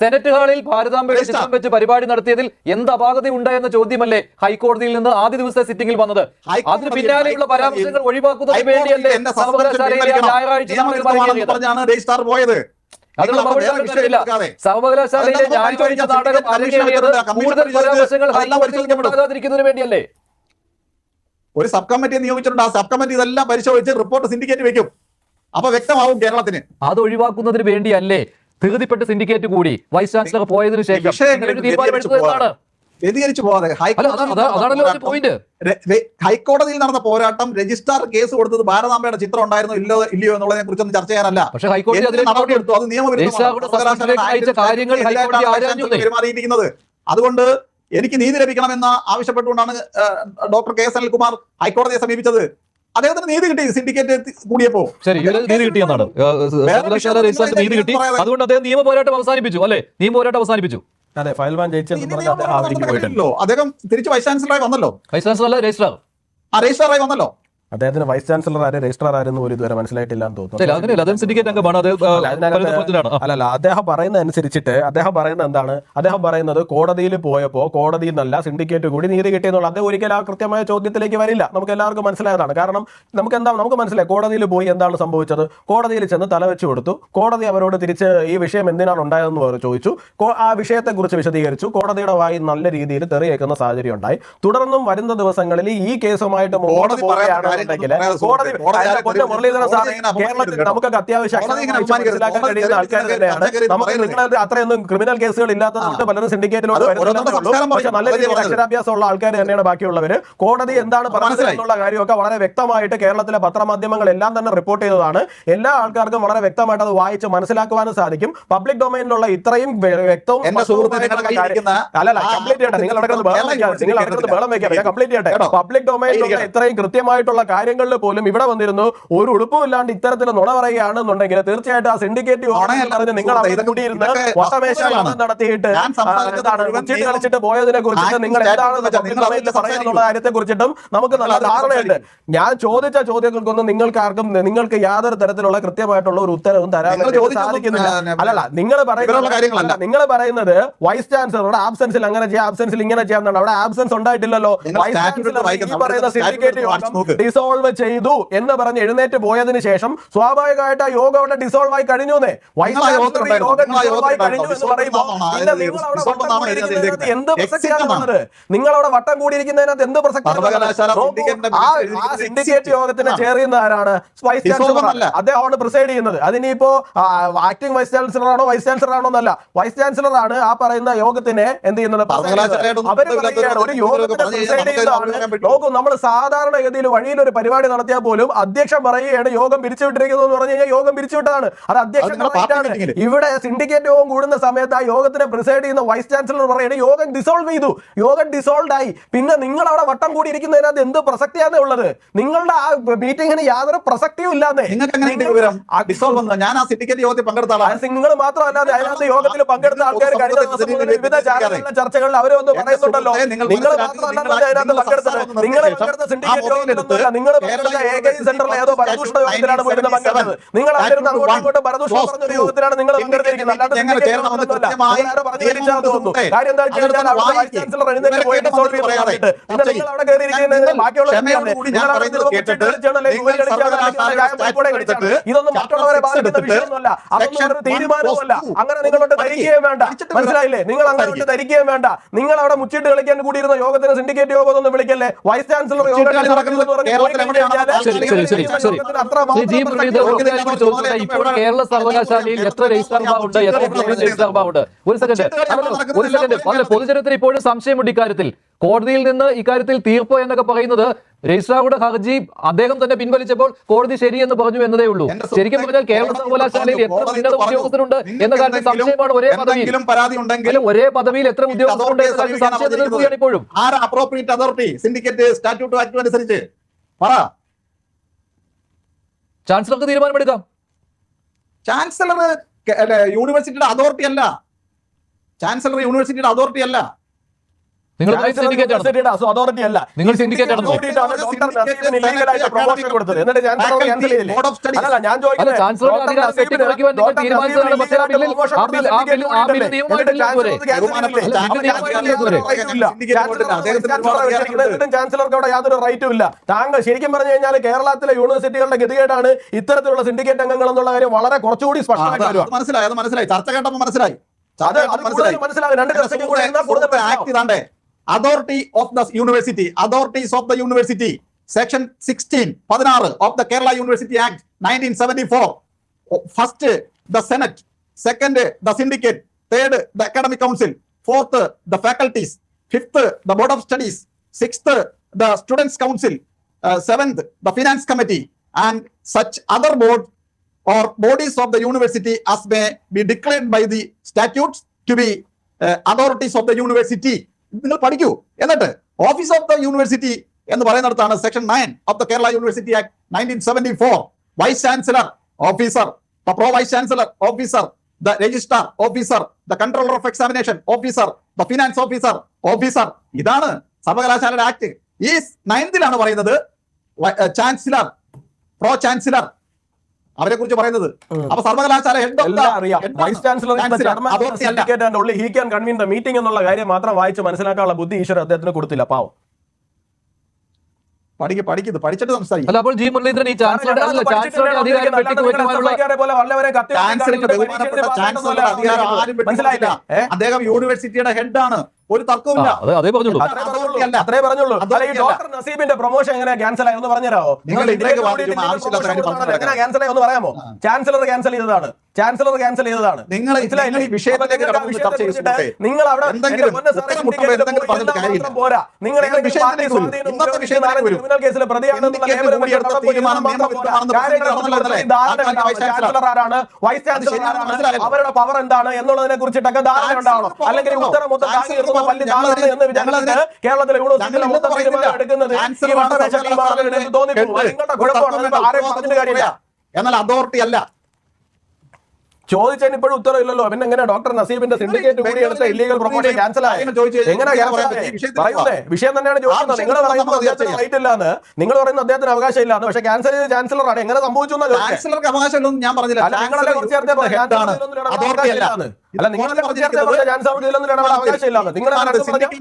സെനറ്റ് ഹാളിൽ ഭാരതാംബയുടെ. ചിത്രം വെച്ച് പരിപാടി നടത്തിയതിൽ എന്ത് അപാകത എന്ന ചോദ്യമല്ലേ ഹൈക്കോടതിയിൽ നിന്ന് ആദ്യ ദിവസത്തെ സിറ്റിംഗിൽ വന്നത്? അതിന് പിന്നാലെയുള്ള പരാമർശങ്ങൾ ഒഴിവാക്കുന്നതിന് വേണ്ടിയല്ലേ സർവകലാശാലയിലെ ഞായറാഴ്ച പോയത്. വിഷയമില്ല. സർവകലാശാലയിലെ അതെല്ലാം ഞാൻ ചോദിച്ച നാടകം കമ്മീഷൻ അരങ്ങേറിയത് എടുത്തിട്ടുണ്ട്. കമ്മീഷൻ കൂടുതൽ പരാമർശങ്ങൾ ഹൈക്കോടതിയിൽ വേണ്ടിയല്ലേ? ഒരു സബ് കമ്മിറ്റി നിയോഗിച്ചിട്ടുണ്ട്. ആ സബ് കമ്മിറ്റി ഇതെല്ലാം പരിശോധിച്ച് റിപ്പോർട്ട് സിൻഡിക്കേറ്റ് വെക്കും. അപ്പൊ വ്യക്തമാവും കേരളത്തിന്. അത് ഒഴിവാക്കുന്നതിന് വേണ്ടിയല്ലേ? ധൃതിപ്പെട്ട് സിൻഡിക്കേറ്റ് കൂടി. വൈസ് ചാൻസലർ പോയതിനു ശേഷം എടുത്തത് പോകാതെ ഹൈക്കോടതിയിൽ നടന്ന പോരാട്ടം- രജിസ്ട്രാർ കേസ് കൊടുത്തത് ഭാരതാംബയുടെ ചിത്രം ഉണ്ടായിരുന്നോ ഇല്ലോ ഇല്ലയോ എന്നുള്ളതിനെ കുറിച്ചൊന്നും ചർച്ച ചെയ്യാനല്ല. പക്ഷേ ഹൈക്കോടതി എന്തിന് നടപടി എടുത്തു അത്. പെരുമാറിയിരിക്കുന്നത്. അതുകൊണ്ട് എനിക്ക് നീതി ലഭിക്കണമെന്ന് ആവശ്യപ്പെട്ടുകൊണ്ടാണ് ഡോക്ടർ കെ എസ് അനിൽകുമാർ ഹൈക്കോടതിയെ സമീപിച്ചത്. അദ്ദേഹത്തിന് നീതി കിട്ടി സിൻഡിക്കേറ്റ് കൂടിയപ്പോ. ശരി നീതി നീതി കിട്ടി. അതുകൊണ്ട് അദ്ദേഹം നിയമ പോരാട്ടം അവസാനിപ്പിച്ചു അല്ലെ? നിയമ പോരാട്ടം അവസാനിപ്പിച്ചു. അതെ പറഞ്ഞ് നിയമം അദ്ദേഹം തിരിച്ച് വൈസ് ചാൻസലറായി വന്നല്ലോ. വൈസ് ചാൻസലർ അല്ല രജിസ്ട്രാർ ആ രജിസ്ട്രാറായി വന്നല്ലോ. അദ്ദേഹത്തിന് വൈസ് ചാൻസലർ ആര് രജിസ്ട്രാർ ആരെന്ന് പോലും ഇതുവരെ മനസ്സിലായിട്ടില്ല എന്ന് തോന്നുന്നു. അല്ല അദ്ദേഹം സിൻഡിക്കേറ്റ് അംഗമാണ്. അത് അല്ല, അതിനകത്ത് അല്ലല്ല അദ്ദേഹം പറയുന്ന അനുസരിച്ചിട്ട് അദ്ദേഹം പറയുന്നത് എന്താണ്? അദ്ദേഹം പറയുന്നത് കോടതിയിൽ പോയപ്പോൾ കോടതിയിൽ നിന്നല്ല സിൻഡിക്കേറ്റ് കൂടി നീതി കിട്ടിയെന്നുള്ള അദ്ദേഹം ഒരിക്കലും ആ കൃത്യമായ ചോദ്യത്തിലേക്ക് വരില്ല. നമുക്ക് എല്ലാവർക്കും മനസ്സിലായതാണ്. കാരണം നമുക്ക് എന്താ നമുക്ക് മനസ്സിലായി. കോടതിയിൽ പോയി എന്താണ് സംഭവിച്ചത്? കോടതിയിൽ ചെന്ന് തലവെച്ച് കൊടുത്തു. കോടതി അവരോട് തിരിച്ച് ഈ വിഷയം എന്തിനാണ് ഉണ്ടായതെന്ന് ചോദിച്ചു. ആ വിഷയത്തെക്കുറിച്ച് വിശദീകരിച്ചു. കോടതിയുടെ വായി നല്ല രീതിയിൽ തെറിയേക്കുന്ന സാഹചര്യം ഉണ്ടായി. തുടർന്നും വരുന്ന ദിവസങ്ങളിൽ ഈ കേസുമായിട്ട് കോടതി കോടതി പറയാത്ത കോടതി മുരളീധരൻ അപമാനിക്കരുത് കേരളത്തിൽ നമുക്കൊക്കെ അത്യാവശ്യം ആൾക്കാർ തന്നെയാണ് നമുക്ക് പറയുന്നത്. അത്രയൊന്നും ക്രിമിനൽ കേസുകൾ ഇല്ലാത്തതുകൊണ്ട് പലരും സിൻഡിക്കേറ്റിലോട്ട് പക്ഷെ നല്ല രീതിയിൽ. അക്ഷരാഭ്യാസമുള്ള ആൾക്കാർ തന്നെയാണ് ബാക്കിയുള്ളവര്. കോടതി എന്താണ് പറഞ്ഞത് എന്നുള്ള കാര്യമൊക്കെ വളരെ വ്യക്തമായിട്ട് കേരളത്തിലെ പത്രമാധ്യമങ്ങൾ എല്ലാം തന്നെ റിപ്പോർട്ട് ചെയ്തതാണ്. എല്ലാ ആൾക്കാർക്കും വളരെ വ്യക്തമായിട്ട് അത് വായിച്ച് മനസ്സിലാക്കുവാനും സാധിക്കും. പബ്ലിക് ഡൊമൈനിലുള്ള ഇത്രയും വ്യക്തവും നിങ്ങളുടെ അല്ലല്ല കംപ്ലീറ്റ് ചെയ്യട്ടെ. നിങ്ങൾ നിങ്ങൾ ബഹളം വെക്കാം ഞാൻ കംപ്ലീറ്റ് ചെയ്യട്ടെ. പബ്ലിക് ഡൊമൈനിലുള്ള ഇത്രയും കൃത്യമായിട്ടുള്ള കാര്യങ്ങളിൽ പോലും ഇവിടെ വന്നിരുന്നു. ഒരു ഉടുപ്പും ഇല്ലാണ്ട് ഇത്തരത്തിൽ നുണ പറയുകയാണെന്നുണ്ടെങ്കിൽ തീർച്ചയായിട്ടും ആ സിൻഡിക്കേറ്റ് നിങ്ങൾ അവിടെ കൂടിയിരുന്ന് വട്ടമേശ നടത്തിയിട്ട് എന്താണ് കളിച്ചിട്ട് പോയതിനെ കുറിച്ചിട്ട് നിങ്ങൾ എന്താണ് പറയുന്നുള്ള കാര്യത്തെ കുറിച്ചിട്ടും നമുക്ക് നല്ല ധാരണയുണ്ട്. ഞാൻ ചോദിച്ച ചോദ്യങ്ങൾക്കൊന്നും നിങ്ങൾക്ക് ആർക്കും നിങ്ങൾക്ക് യാതൊരു തരത്തിലുള്ള കൃത്യമായിട്ടുള്ള ഒരു ഉത്തരവും തരാൻ സാധിക്കുന്നില്ല. അല്ലല്ല നിങ്ങൾ പറയുന്നത്. നിങ്ങൾ പറയുന്നത് വൈസ് ചാൻസലറുടെ ആബ്സെൻസിൽ അങ്ങനെ ചെയ്യാം ആബ്സെൻസിൽ ഇങ്ങനെ ചെയ്യാം അവിടെ ആബ്സെൻസ് ഉണ്ടായിട്ടില്ലല്ലോ. വൈസ് ചാൻസലർ ഈ. പറയുന്ന സിൻഡിക്കേറ്റ്. ഡിസോൾവ് ചെയ്തു എന്ന് പറഞ്ഞ് എഴുന്നേറ്റ് പോയതിന് ശേഷം സ്വാഭാവികമായിട്ട് ആ യോഗം അവിടെ ഡിസോൾവ് ആയി കഴിഞ്ഞു എന്ത്. പ്രസക്തിയാണ് നിങ്ങൾ അവിടെ വട്ടം കൂടിയിരിക്കുന്നതിനകത്ത് എന്ത് എഴുതിയിരിക്കുന്നത് സിൻഡിക്കേറ്റ്. യോഗത്തിന് ചേർന്ന ചെയർ ചെയ്യുന്ന ആരാണ് വൈസ് ചാൻസലർ. അദ്ദേഹമാണ് പ്രിസൈഡ് ചെയ്യുന്നത്. അതിനിപ്പോ ആക്ടിംഗ് വൈസ് ചാൻസലർ ആണോ വൈസ് ചാൻസലർ ആണോ എന്നല്ല. വൈസ് ചാൻസലർ ആണ് ആ പറയുന്ന യോഗത്തിനെ എന്ത് ചെയ്യുന്നത്? അവർ പറയുകയാണ് ഒരു യോഗത്തിന് പ്രിസൈഡ് കഴിഞ്ഞാൽ preside നമുക്ക് ചെയ്യുന്ന അതിനകത്ത് ആൾ പറയാൻ പറ്റുമോ? നോക്കൂ നമ്മൾ സാധാരണഗതിയിൽ വഴിയിൽ ഒരു പരിപാടി നടത്തിയാൽ പോലും അധ്യക്ഷൻ പറയുകയാണ് യോഗം പിരിച്ചുവിട്ടിരിക്കുന്നു എന്ന് പറഞ്ഞു കഴിഞ്ഞാൽ യോഗം പിരിച്ചുവിട്ടതാണ് അത് അധ്യക്ഷൻ. ഇവിടെ സിൻഡിക്കേറ്റ് യോഗം കൂടുന്ന സമയത്ത് ആ യോഗത്തിനെ പ്രിസൈഡ് ചെയ്യുന്ന വൈസ് ചാൻസലർ പറയുന്നത് യോഗം ഡിസോൾവ് ചെയ്തു. യോഗം ഡിസോൾവ് ആയി. പിന്നെ നിങ്ങൾ അവിടെ വട്ടം കൂടി ഇരിക്കുന്നതിനകത്ത് എന്ത് പ്രസക്തിയാണ് ഉള്ളത്? നിങ്ങളുടെ ആ മീറ്റിംഗിന് യാതൊരു പ്രസക്തിയും ഇല്ലാതെ ഞാൻ ആ സിൻഡിക്കേറ്റ് യോഗത്തിൽ പങ്കെടുത്ത നിങ്ങൾ മാത്രമല്ലാതെ അതിനകത്ത് യോഗത്തിൽ പങ്കെടുത്ത ആൾക്കാർ കഴിഞ്ഞ ദിവസം വിവിധ ചർച്ചകളിൽ അവരൊന്നും പറയുന്നുണ്ടല്ലോ. നിങ്ങൾ നിങ്ങൾ മനസ്സിലാക്കി, മാത്രമല്ല നിങ്ങൾ അതിനകത്ത് പങ്കെടുത്തത് നിങ്ങൾ പങ്കെടുത്ത സിൻഡിക്കേറ്റ് യോഗത്തിലൊന്നുമല്ല. നിങ്ങൾ പങ്കെടുത്ത എ കെ സെന്ററിലെ ഏതോ പരദൂഷണ യോഗത്തിലാണ് പോയിരുന്നത് പങ്കെടുത്തത് നിങ്ങൾ അങ്ങോട്ട് പരദൂഷണം യോഗത്തിലാണ് നിങ്ങൾ പങ്കെടുത്തിരിക്കുന്നത് നിങ്ങൾ പറഞ്ഞു. കാര്യം എന്താ വൈസ് ചാൻസലർ എഴുന്നേറ്റ് പോയിട്ട് സോൾവ് നിങ്ങൾ അവിടെ കയറിയിരിക്കുന്നത് നിങ്ങൾ ബാക്കിയുള്ള നിങ്ങൾ ഇതൊന്നും മറ്റുള്ളവരെ ബാധിക്കുന്ന വിഷയമൊന്നുമല്ല. അതൊന്നും ഒരു തീരുമാനവുമല്ല. അങ്ങനെ നിങ്ങളോട് ധരിക്കുകയും വേണ്ട. മനസ്സിലായില്ലേ? നിങ്ങൾ അങ്ങോട്ട് ധരിക്കുകയും വേണ്ട. നിങ്ങൾ അവിടെ മുച്ചിട്ട് കളിക്കാൻ കൂടിയിരുന്ന യോഗത്തിന് സിൻഡിക്കേറ്റ് യോഗം ഒന്നും വിളിക്കല്ലേ വൈസ് ചാൻസലർ യോഗം ഇപ്പോൾ കേരള സർവകലാശാലയിൽ എത്ര രജിസ്ട്രാർമാരുണ്ട് എത്ര രജിസ്ട്രാർമാരുണ്ട് ഒരു സെക്കൻഡ് ഒരു സെക്കൻഡ് അല്ല പൊതുജനത്തിന് ഇപ്പോഴും സംശയമുണ്ട് ഇക്കാര്യത്തിൽ. കോടതിയിൽ നിന്ന് ഇക്കാര്യത്തിൽ തീർപ്പ് എന്നൊക്കെ പറയുന്നത് രജിസ്ട്രാറുടെ ഹർജി അദ്ദേഹം തന്നെ പിൻവലിച്ചപ്പോൾ കോടതി ശരിയെന്ന് പറഞ്ഞു എന്നതേ ഉള്ളൂ. ശരിക്കും പറഞ്ഞാൽ കേരള സർവകലാശാലയിൽ എത്ര ഉന്നത ഉദ്യോഗസ്ഥരുണ്ട് എന്ന കാര്യത്തിൽ സംശയമാണ് ഒരേ പദവിയിൽ ഒരേ പദവിയിൽ എത്ര ഉദ്യോഗസ്ഥരുണ്ട് എന്ന കാര്യത്തിൽ സംശയം നിലനിൽക്കുകയാണ് ഇപ്പോഴും. R appropriate authority syndicate statute act അനുസരിച്ച്. പറ. ചാൻസലർക്ക് തീരുമാനമെടുക്കാം. ചാൻസലർ യൂണിവേഴ്സിറ്റിയുടെ അതോറിറ്റി അല്ല. ചാൻസലർ യൂണിവേഴ്സിറ്റിയുടെ അതോറിറ്റി അല്ല. നിങ്ങൾ. അതോറിറ്റി അല്ല. നിങ്ങൾ. സിൻഡിക്കേറ്റ് ചാൻസലർക്ക് അവിടെ യാതൊരു റൈറ്റും ഇല്ല. താങ്കൾ ശരിക്കും പറഞ്ഞു കഴിഞ്ഞാൽ കേരളത്തിലെ യൂണിവേഴ്സിറ്റികളുടെ ഗതികേടാണ് ഇത്തരത്തിലുള്ള സിൻഡിക്കേറ്റ് അംഗങ്ങൾ എന്നുള്ള കാര്യം വളരെ കുറച്ചുകൂടി സ്പഷ്ടമായി മനസ്സിലായി അത് മനസ്സിലായി. ചർച്ച കേട്ടപ്പോ മനസ്സിലായി. അത് മനസ്സിലായി. മനസ്സിലാകും. രണ്ട് ദിവസം കൂടെ കൂടുതൽ ആക്ട് മനസ്സിലാവും. ഇതാണ്ടേ authority of the university authorities of the university section sixteen പതിനാറ് of the Kerala university act nineteen seventy four first the senate second the syndicate third the academic council fourth the faculties fifth the board of studies sixth the students council seventh the finance committee and such other board or bodies of the university as may be declared by the statutes to be uh, authorities of the university. നിങ്ങൾ പഠിക്കൂ. എന്നിട്ട് ഓഫീസ് ഓഫ് ദ യൂണിവേഴ്സിറ്റി എന്ന് പറയുന്നിടത്താണ് section nine of the Kerala university act nineteen seventy four vice chancellor officer pro vice chancellor officer the registrar officer the controller of examination officer the finance officer officer ഇതാണ് സർവകലാശാലയുടെ ആക്ട് ഈ നയൻത്തിലാണ് പറയുന്നത് ചാൻസലർ പ്രോ ചാൻസലർ അവരെ കുറിച്ച് പറയുന്നത് അപ്പൊ സർവകലാശാല ഹെഡ് ഓഫ് എല്ലാം vice chancellor syndicate and only he can convene the meeting എന്നുള്ള കാര്യം മാത്രം വായിച്ച് മനസ്സിലാക്കാനുള്ള ബുദ്ധി ഈശ്വരൻ അദ്ദേഹത്തിന് കൊടുത്തില്ല. പാവം. പഠിക്ക് പഠിക്കുന്നത് പഠിച്ചിട്ട് സംസാരിക്കും. അപ്പോൾ ജി മുരളീധരൻ ഈ ചാൻസലറുടെ അധികാരം മനസ്സിലായില്ല? അദ്ദേഹം യൂണിവേഴ്സിറ്റിയുടെ ഹെഡാണ് ഒരു തർക്കവുമില്ല. അതേ പറഞ്ഞുള്ളൂ. അത്രേ പറഞ്ഞുള്ളൂ. ഈ ഡോക്ടർ നസീബിന്റെ പ്രൊമോഷൻ എങ്ങനെ ക്യാൻസൽ ആയി? ഒന്ന് പറഞ്ഞുതരാമോ? എങ്ങനെ ക്യാൻസൽ ആയി? ഒന്ന് പറയാമോ? ചാൻസലർ ക്യാൻസൽ ചെയ്തതാണ്. ചാൻസലർ ക്യാൻസൽ ചെയ്തതാണ്. നിങ്ങൾ? നിങ്ങൾ അവിടെ പോരാ. നിങ്ങൾ. ക്രിമിനൽ കേസിലെ പ്രതിയാണെന്നുള്ള ചാൻസലർ? ആരാണ് വൈസ് ചാൻസലർ ആരാണ്? അവരുടെ പവർ എന്താണ് എന്നുള്ളതിനെ കുറിച്ചിട്ടൊക്കെ ധാരണ ഉണ്ടാവണം അല്ലെങ്കിൽ ഉത്തരം മൊത്തം കേരളത്തിലെ. എടുക്കുന്നത് എന്നാൽ അതോറിറ്റി അല്ല. ചോദിച്ചതിന് ഇപ്പോഴും ഉത്തരവില്ലല്ലോ. പിന്നെ എങ്ങനെ ഡോക്ടർ നസീബിന്റെ സിൻഡിക്കേറ്റ് കൂടി എടുത്ത ഇല്ലീഗൽ പ്രൊമോഷൻ ക്യാൻസൽ ആയി? എങ്ങനെ പറയുന്നേ വിഷയം തന്നെയാണ് ചോദിക്കുന്നത് നിങ്ങൾ പറയുന്നത് റൈറ്റ് ഇല്ലാന്ന് നിങ്ങൾ പറയുന്ന അദ്ദേഹത്തിന് അവകാശം ഇല്ലാന്ന് പക്ഷെ ക്യാൻസൽ ചെയ്ത് ചാൻസലർ ആണ്. എങ്ങനെ സംഭവിച്ചു ഞാൻ പറഞ്ഞില്ല. കുറച്ച് നേരത്തെ അല്ല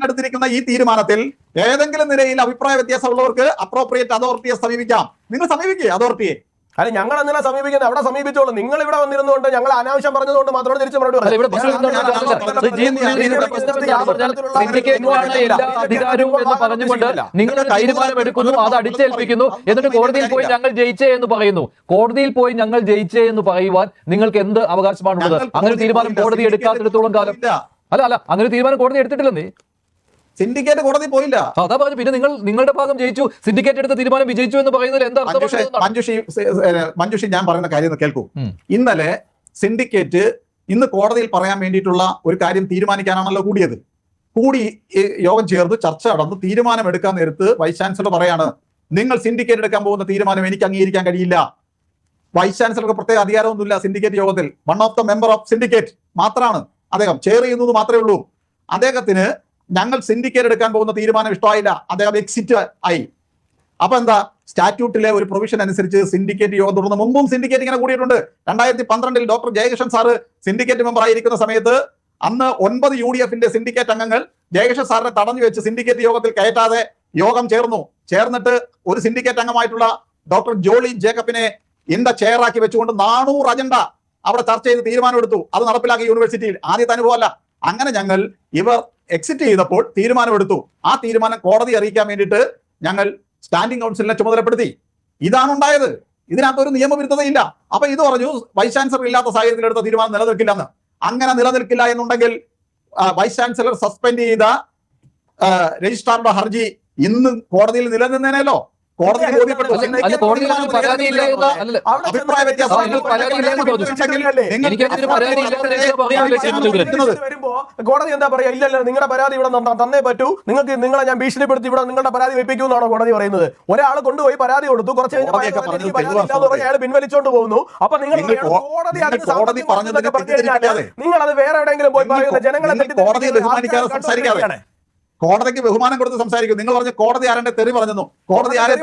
എടുത്തിരിക്കുന്ന ഈ തീരുമാനത്തിൽ ഏതെങ്കിലും നിലയിൽ അഭിപ്രായ വ്യത്യാസമുള്ളവർക്ക് അപ്രോപ്രിയേറ്റ് അതോറിറ്റിയെ സമീപിക്കാം. നിങ്ങൾ സമീപിക്കുക അതോറിറ്റിയെ. അല്ല ഞങ്ങൾ എന്തിനാ സമീപിക്കുന്നത് അവിടെ സമീപിച്ചോളൂ. നിങ്ങൾ ഇവിടെ വന്നിരുന്നുകൊണ്ട് ഞങ്ങൾ അനാവശ്യം പറഞ്ഞതുകൊണ്ട് മാത്രമേ തിരിച്ചു പറഞ്ഞുകൊണ്ട് നിങ്ങൾ അത് അടിച്ചേൽപ്പിക്കുന്നു. എന്നിട്ട് കോടതിയിൽ പോയി ഞങ്ങൾ ജയിച്ചേ എന്ന് പറയുന്നു. കോടതിയിൽ പോയി ഞങ്ങൾ ജയിച്ചേ എന്ന് പറയുവാൻ നിങ്ങൾക്ക് എന്ത് അവകാശമാണുള്ളത്? അങ്ങനെ തീരുമാനം കോടതി. എടുക്കാത്തിടത്തോളം കാലം. അല്ല അല്ല അങ്ങനെ തീരുമാനം കോടതി എടുത്തിട്ടില്ലെന്നേ? സിൻഡിക്കേറ്റ് കോടതി പോയില്ല. അതാ പറഞ്ഞു പിന്നെ നിങ്ങൾ നിങ്ങളുടെ ഭാഗം ജയിച്ചു. സിൻഡിക്കേറ്റ് എടുത്ത തീരുമാനം വിജയിച്ചു എന്ന് പറയുന്നത് എന്താ മഞ്ജുഷ മഞ്ജുഷി മഞ്ജുഷി ഞാൻ പറയുന്ന കാര്യം കേൾക്കൂ. ഇന്നലെ സിൻഡിക്കേറ്റ് ഇന്ന് കോടതിയിൽ പറയാൻ വേണ്ടിയിട്ടുള്ള ഒരു കാര്യം തീരുമാനിക്കാനാണല്ലോ കൂടിയത്. കൂടി യോഗം ചേർന്ന് ചർച്ച നടന്ന് തീരുമാനം എടുക്കാൻ നേരത്ത് വൈസ് ചാൻസലർ പറയാണ് നിങ്ങൾ സിൻഡിക്കേറ്റ് എടുക്കാൻ പോകുന്ന തീരുമാനം എനിക്ക് അംഗീകരിക്കാൻ കഴിയില്ല. വൈസ് ചാൻസലർക്ക് പ്രത്യേക അധികാരമൊന്നുമില്ല സിൻഡിക്കേറ്റ് യോഗത്തിൽ. One of the member of syndicate മാത്രമാണ് അദ്ദേഹം. ചെയർ ചെയ്യുന്നത് മാത്രമേ ഉള്ളൂ. അദ്ദേഹത്തിന് ഞങ്ങൾ സിൻഡിക്കേറ്റ് എടുക്കാൻ പോകുന്ന തീരുമാനം ഇഷ്ടമായില്ല. അദ്ദേഹം എക്സിറ്റ് ആയി. അപ്പൊ എന്താ? സ്റ്റാറ്റ്യൂട്ടിലെ ഒരു പ്രൊവിഷൻ അനുസരിച്ച് സിൻഡിക്കേറ്റ് യോഗം തുടർന്ന് മുമ്പും സിൻഡിക്കേറ്റ് ഇങ്ങനെ കൂടിയിട്ടുണ്ട്. രണ്ടായിരത്തി പന്ത്രണ്ടിൽ doctor Jayakrishnan sir syndicate member ആയിരിക്കുന്ന സമയത്ത് അന്ന് ഒൻപത് യു ഡി എഫിന്റെ സിൻഡിക്കേറ്റ് അംഗങ്ങൾ ജയകൃഷ്ണൻ സാറിനെ തടഞ്ഞു വെച്ച് സിൻഡിക്കേറ്റ് യോഗത്തിൽ കയറ്റാതെ യോഗം ചേർന്നു. ചേർന്നിട്ട് ഒരു സിൻഡിക്കേറ്റ് അംഗമായിട്ടുള്ള ഡോക്ടർ ജോളി ജേക്കബിനെ ഇന്ത ചെയറാക്കി വെച്ചുകൊണ്ട് നാനൂറ് അജണ്ട അവിടെ ചർച്ച ചെയ്ത് തീരുമാനമെടുത്തു. അത് നടപ്പിലാക്കി യൂണിവേഴ്സിറ്റിയിൽ ആദ്യത്തെ അനുഭവമല്ല. അങ്ങനെ ഞങ്ങൾ ഇവർ എക്സിറ്റ് ചെയ്തപ്പോൾ തീരുമാനമെടുത്തു. ആ തീരുമാനം കോടതി അറിയിക്കാൻ വേണ്ടിയിട്ട് ഞങ്ങൾ സ്റ്റാൻഡിംഗ് കൗൺസിലിനെ ചുമതലപ്പെടുത്തി. ഇതാണ് ഉണ്ടായത്. ഇതിനകത്ത് ഒരു നിയമവിരുദ്ധതയില്ല. അപ്പൊ ഇത് പറഞ്ഞു വൈസ് ചാൻസലർ ഇല്ലാത്ത സാഹചര്യത്തിൽ എടുത്ത തീരുമാനം നിലനിൽക്കില്ല എന്ന് അങ്ങനെ നിലനിൽക്കില്ല എന്നുണ്ടെങ്കിൽ വൈസ് ചാൻസലർ സസ്പെൻഡ് ചെയ്ത രജിസ്ട്രാറുടെ ഹർജി ഇന്നും കോടതിയിൽ നിലനിന്നേനല്ലോ. കോടതി അഭിപ്രായ. വരുമ്പോ എന്താ പറയാ ഇല്ല നിങ്ങളുടെ പരാതി ഇവിടെ തന്നേ പറ്റൂ. നിങ്ങൾക്ക് നിങ്ങളെ ഞാൻ ഭീഷണിപ്പെടുത്തി ഇവിടെ നിങ്ങളുടെ പരാതി വെപ്പിക്കുമെന്നാണോ കോടതി പറയുന്നത്? ഒരാൾ കൊണ്ടുപോയി പരാതി കൊടുത്തു. കുറച്ച് കഴിഞ്ഞ് കോടതിയൊക്കെ പരാതി പറഞ്ഞത് പരാതി ഇല്ലാന്ന് പറഞ്ഞ് അയാൾ പിൻവലിച്ചോണ്ട് പോകുന്നു. അപ്പൊ നിങ്ങൾ കോടതി നിങ്ങൾ കഴിഞ്ഞാൽ അത് വേറെ എവിടെയെങ്കിലും പോയി പറയുന്നത് ജനങ്ങളെ നിങ്ങൾ കോടതിക്ക് ബഹുമാനം കൊടുത്ത് സംസാരിക്കും. നിങ്ങൾ പറഞ്ഞു കോടതി ആരെ തെറി പറഞ്ഞു കോടതി ആരെ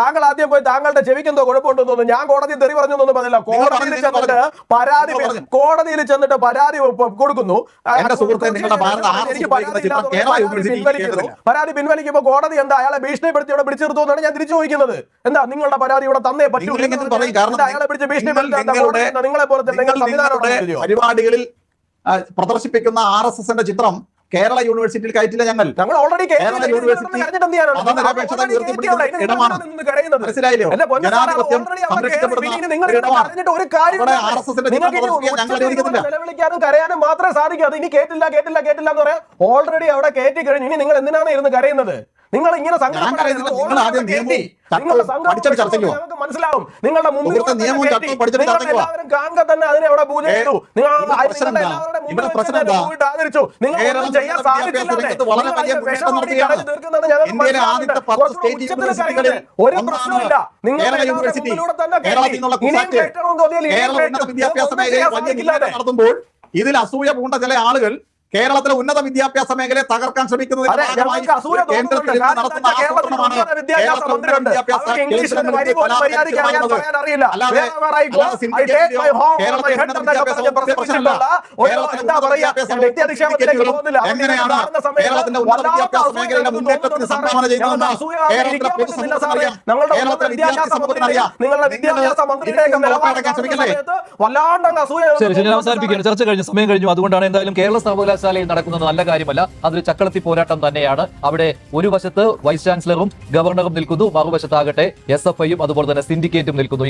താങ്കൾ ആദ്യം പോയി താങ്കളുടെ ചെവിക്ക് എന്തോ കുഴപ്പമുണ്ടെന്ന് ഞാൻ കോടതി തെറി പറഞ്ഞു എന്നൊന്നും പറഞ്ഞില്ല കോടതിയിൽ ചെന്നിട്ട് പരാതി കോടതിയിൽ ചെന്നിട്ട് പരാതി കൊടുക്കുന്നു. പരാതി. പിൻവലിക്കുമ്പോൾ കോടതി എന്താ അയാളെ ഭീഷണിപ്പെടുത്തി ഇവിടെ പിടിച്ചു നിർത്തുമെന്നാണ് ഞാൻ തിരിച്ചു ചോദിക്കുന്നത്. എന്താ നിങ്ങളുടെ പരാതി ഇവിടെ തന്നെ പറ്റൂ? അയാളെ പിടിച്ച് ഭീഷണിപ്പെടുത്തി നിങ്ങളെ പോലെ? പരിപാടികളിൽ പ്രദർശിപ്പിക്കുന്ന ആർ എസ് എസിന്റെ ചിത്രം കേരള യൂണിവേഴ്സിറ്റിയിൽ കയറ്റില്ല ഞങ്ങൾ. ഞങ്ങൾ ഓൾറെഡി കേരള യൂണിവേഴ്സിറ്റി. മനസ്സിലായില്ലോ? ഇനി പ്രദർശിപ്പിക്കാൻ ഞങ്ങൾ ഉച്ചത്തിൽ അനുവദിക്കുന്നില്ല. ഇവിടെ നിലവിളിക്കാനും കരയാനും മാത്രമേ സാധിക്കൂ. അത് ഇനി കേട്ടില്ല കേട്ടില്ല കേട്ടില്ല എന്ന് പറയാം ഓൾറെഡി അവിടെ കയറ്റി കഴിഞ്ഞു ഇനി നിങ്ങൾ എന്തിനാണ് ഇരുന്ന് കരയുന്നത്? നിങ്ങൾ ഇങ്ങനെ നിങ്ങളുടെ മനസ്സിലാവും. നിങ്ങളുടെ മുമ്പിൽ എല്ലാവരും കാണുക തന്നെ അതിനെ അവിടെ പൂജ ചെയ്തു. നിങ്ങൾ നിങ്ങളുടെ ആദരിച്ചു. ചെയ്യാൻ സാധിച്ചില്ല ഒരു പ്രശ്നമില്ല തന്നെ നടത്തുമ്പോൾ ഇതിൽ അസൂയ പൂണ്ട ചില ആളുകൾ കേരളത്തിലെ ഉന്നത വിദ്യാഭ്യാസ മേഖലയെ തകർക്കാൻ. എങ്ങനെയാണ് കേരളത്തിന്റെ ഉന്നത വിദ്യാഭ്യാസ മേഖലയുടെ മുന്നേറ്റത്തിന് സംഭാവന. ചെയ്യുന്നതെന്ന് കേരളത്തിലെ. പൊതുസമൂഹത്തിനറിയാം കേരളത്തിലെ വിദ്യാഭ്യാസ സമൂഹത്തിനറിയാം നിങ്ങളുടെ വിദ്യാഭ്യാസ മന്ത്രിയുടെ വല്ലാണ്ട് ചർച്ച കഴിഞ്ഞ സമയം കഴിഞ്ഞു അതുകൊണ്ടാണ് എന്തായാലും കേരള സർവകലാശാലയിൽ നടക്കുന്നത് നല്ല കാര്യമല്ല. അതൊരു ചക്കളത്തി പോരാട്ടം തന്നെയാണ്. അവിടെ ഒരു വശത്ത് വൈസ് ചാൻസലറും ഗവർണറും നിൽക്കുന്നു. മറുവശത്താകട്ടെ എസ് എഫ് ഐയും അതുപോലെ തന്നെ സിൻഡിക്കേറ്റും നിൽക്കുന്നു.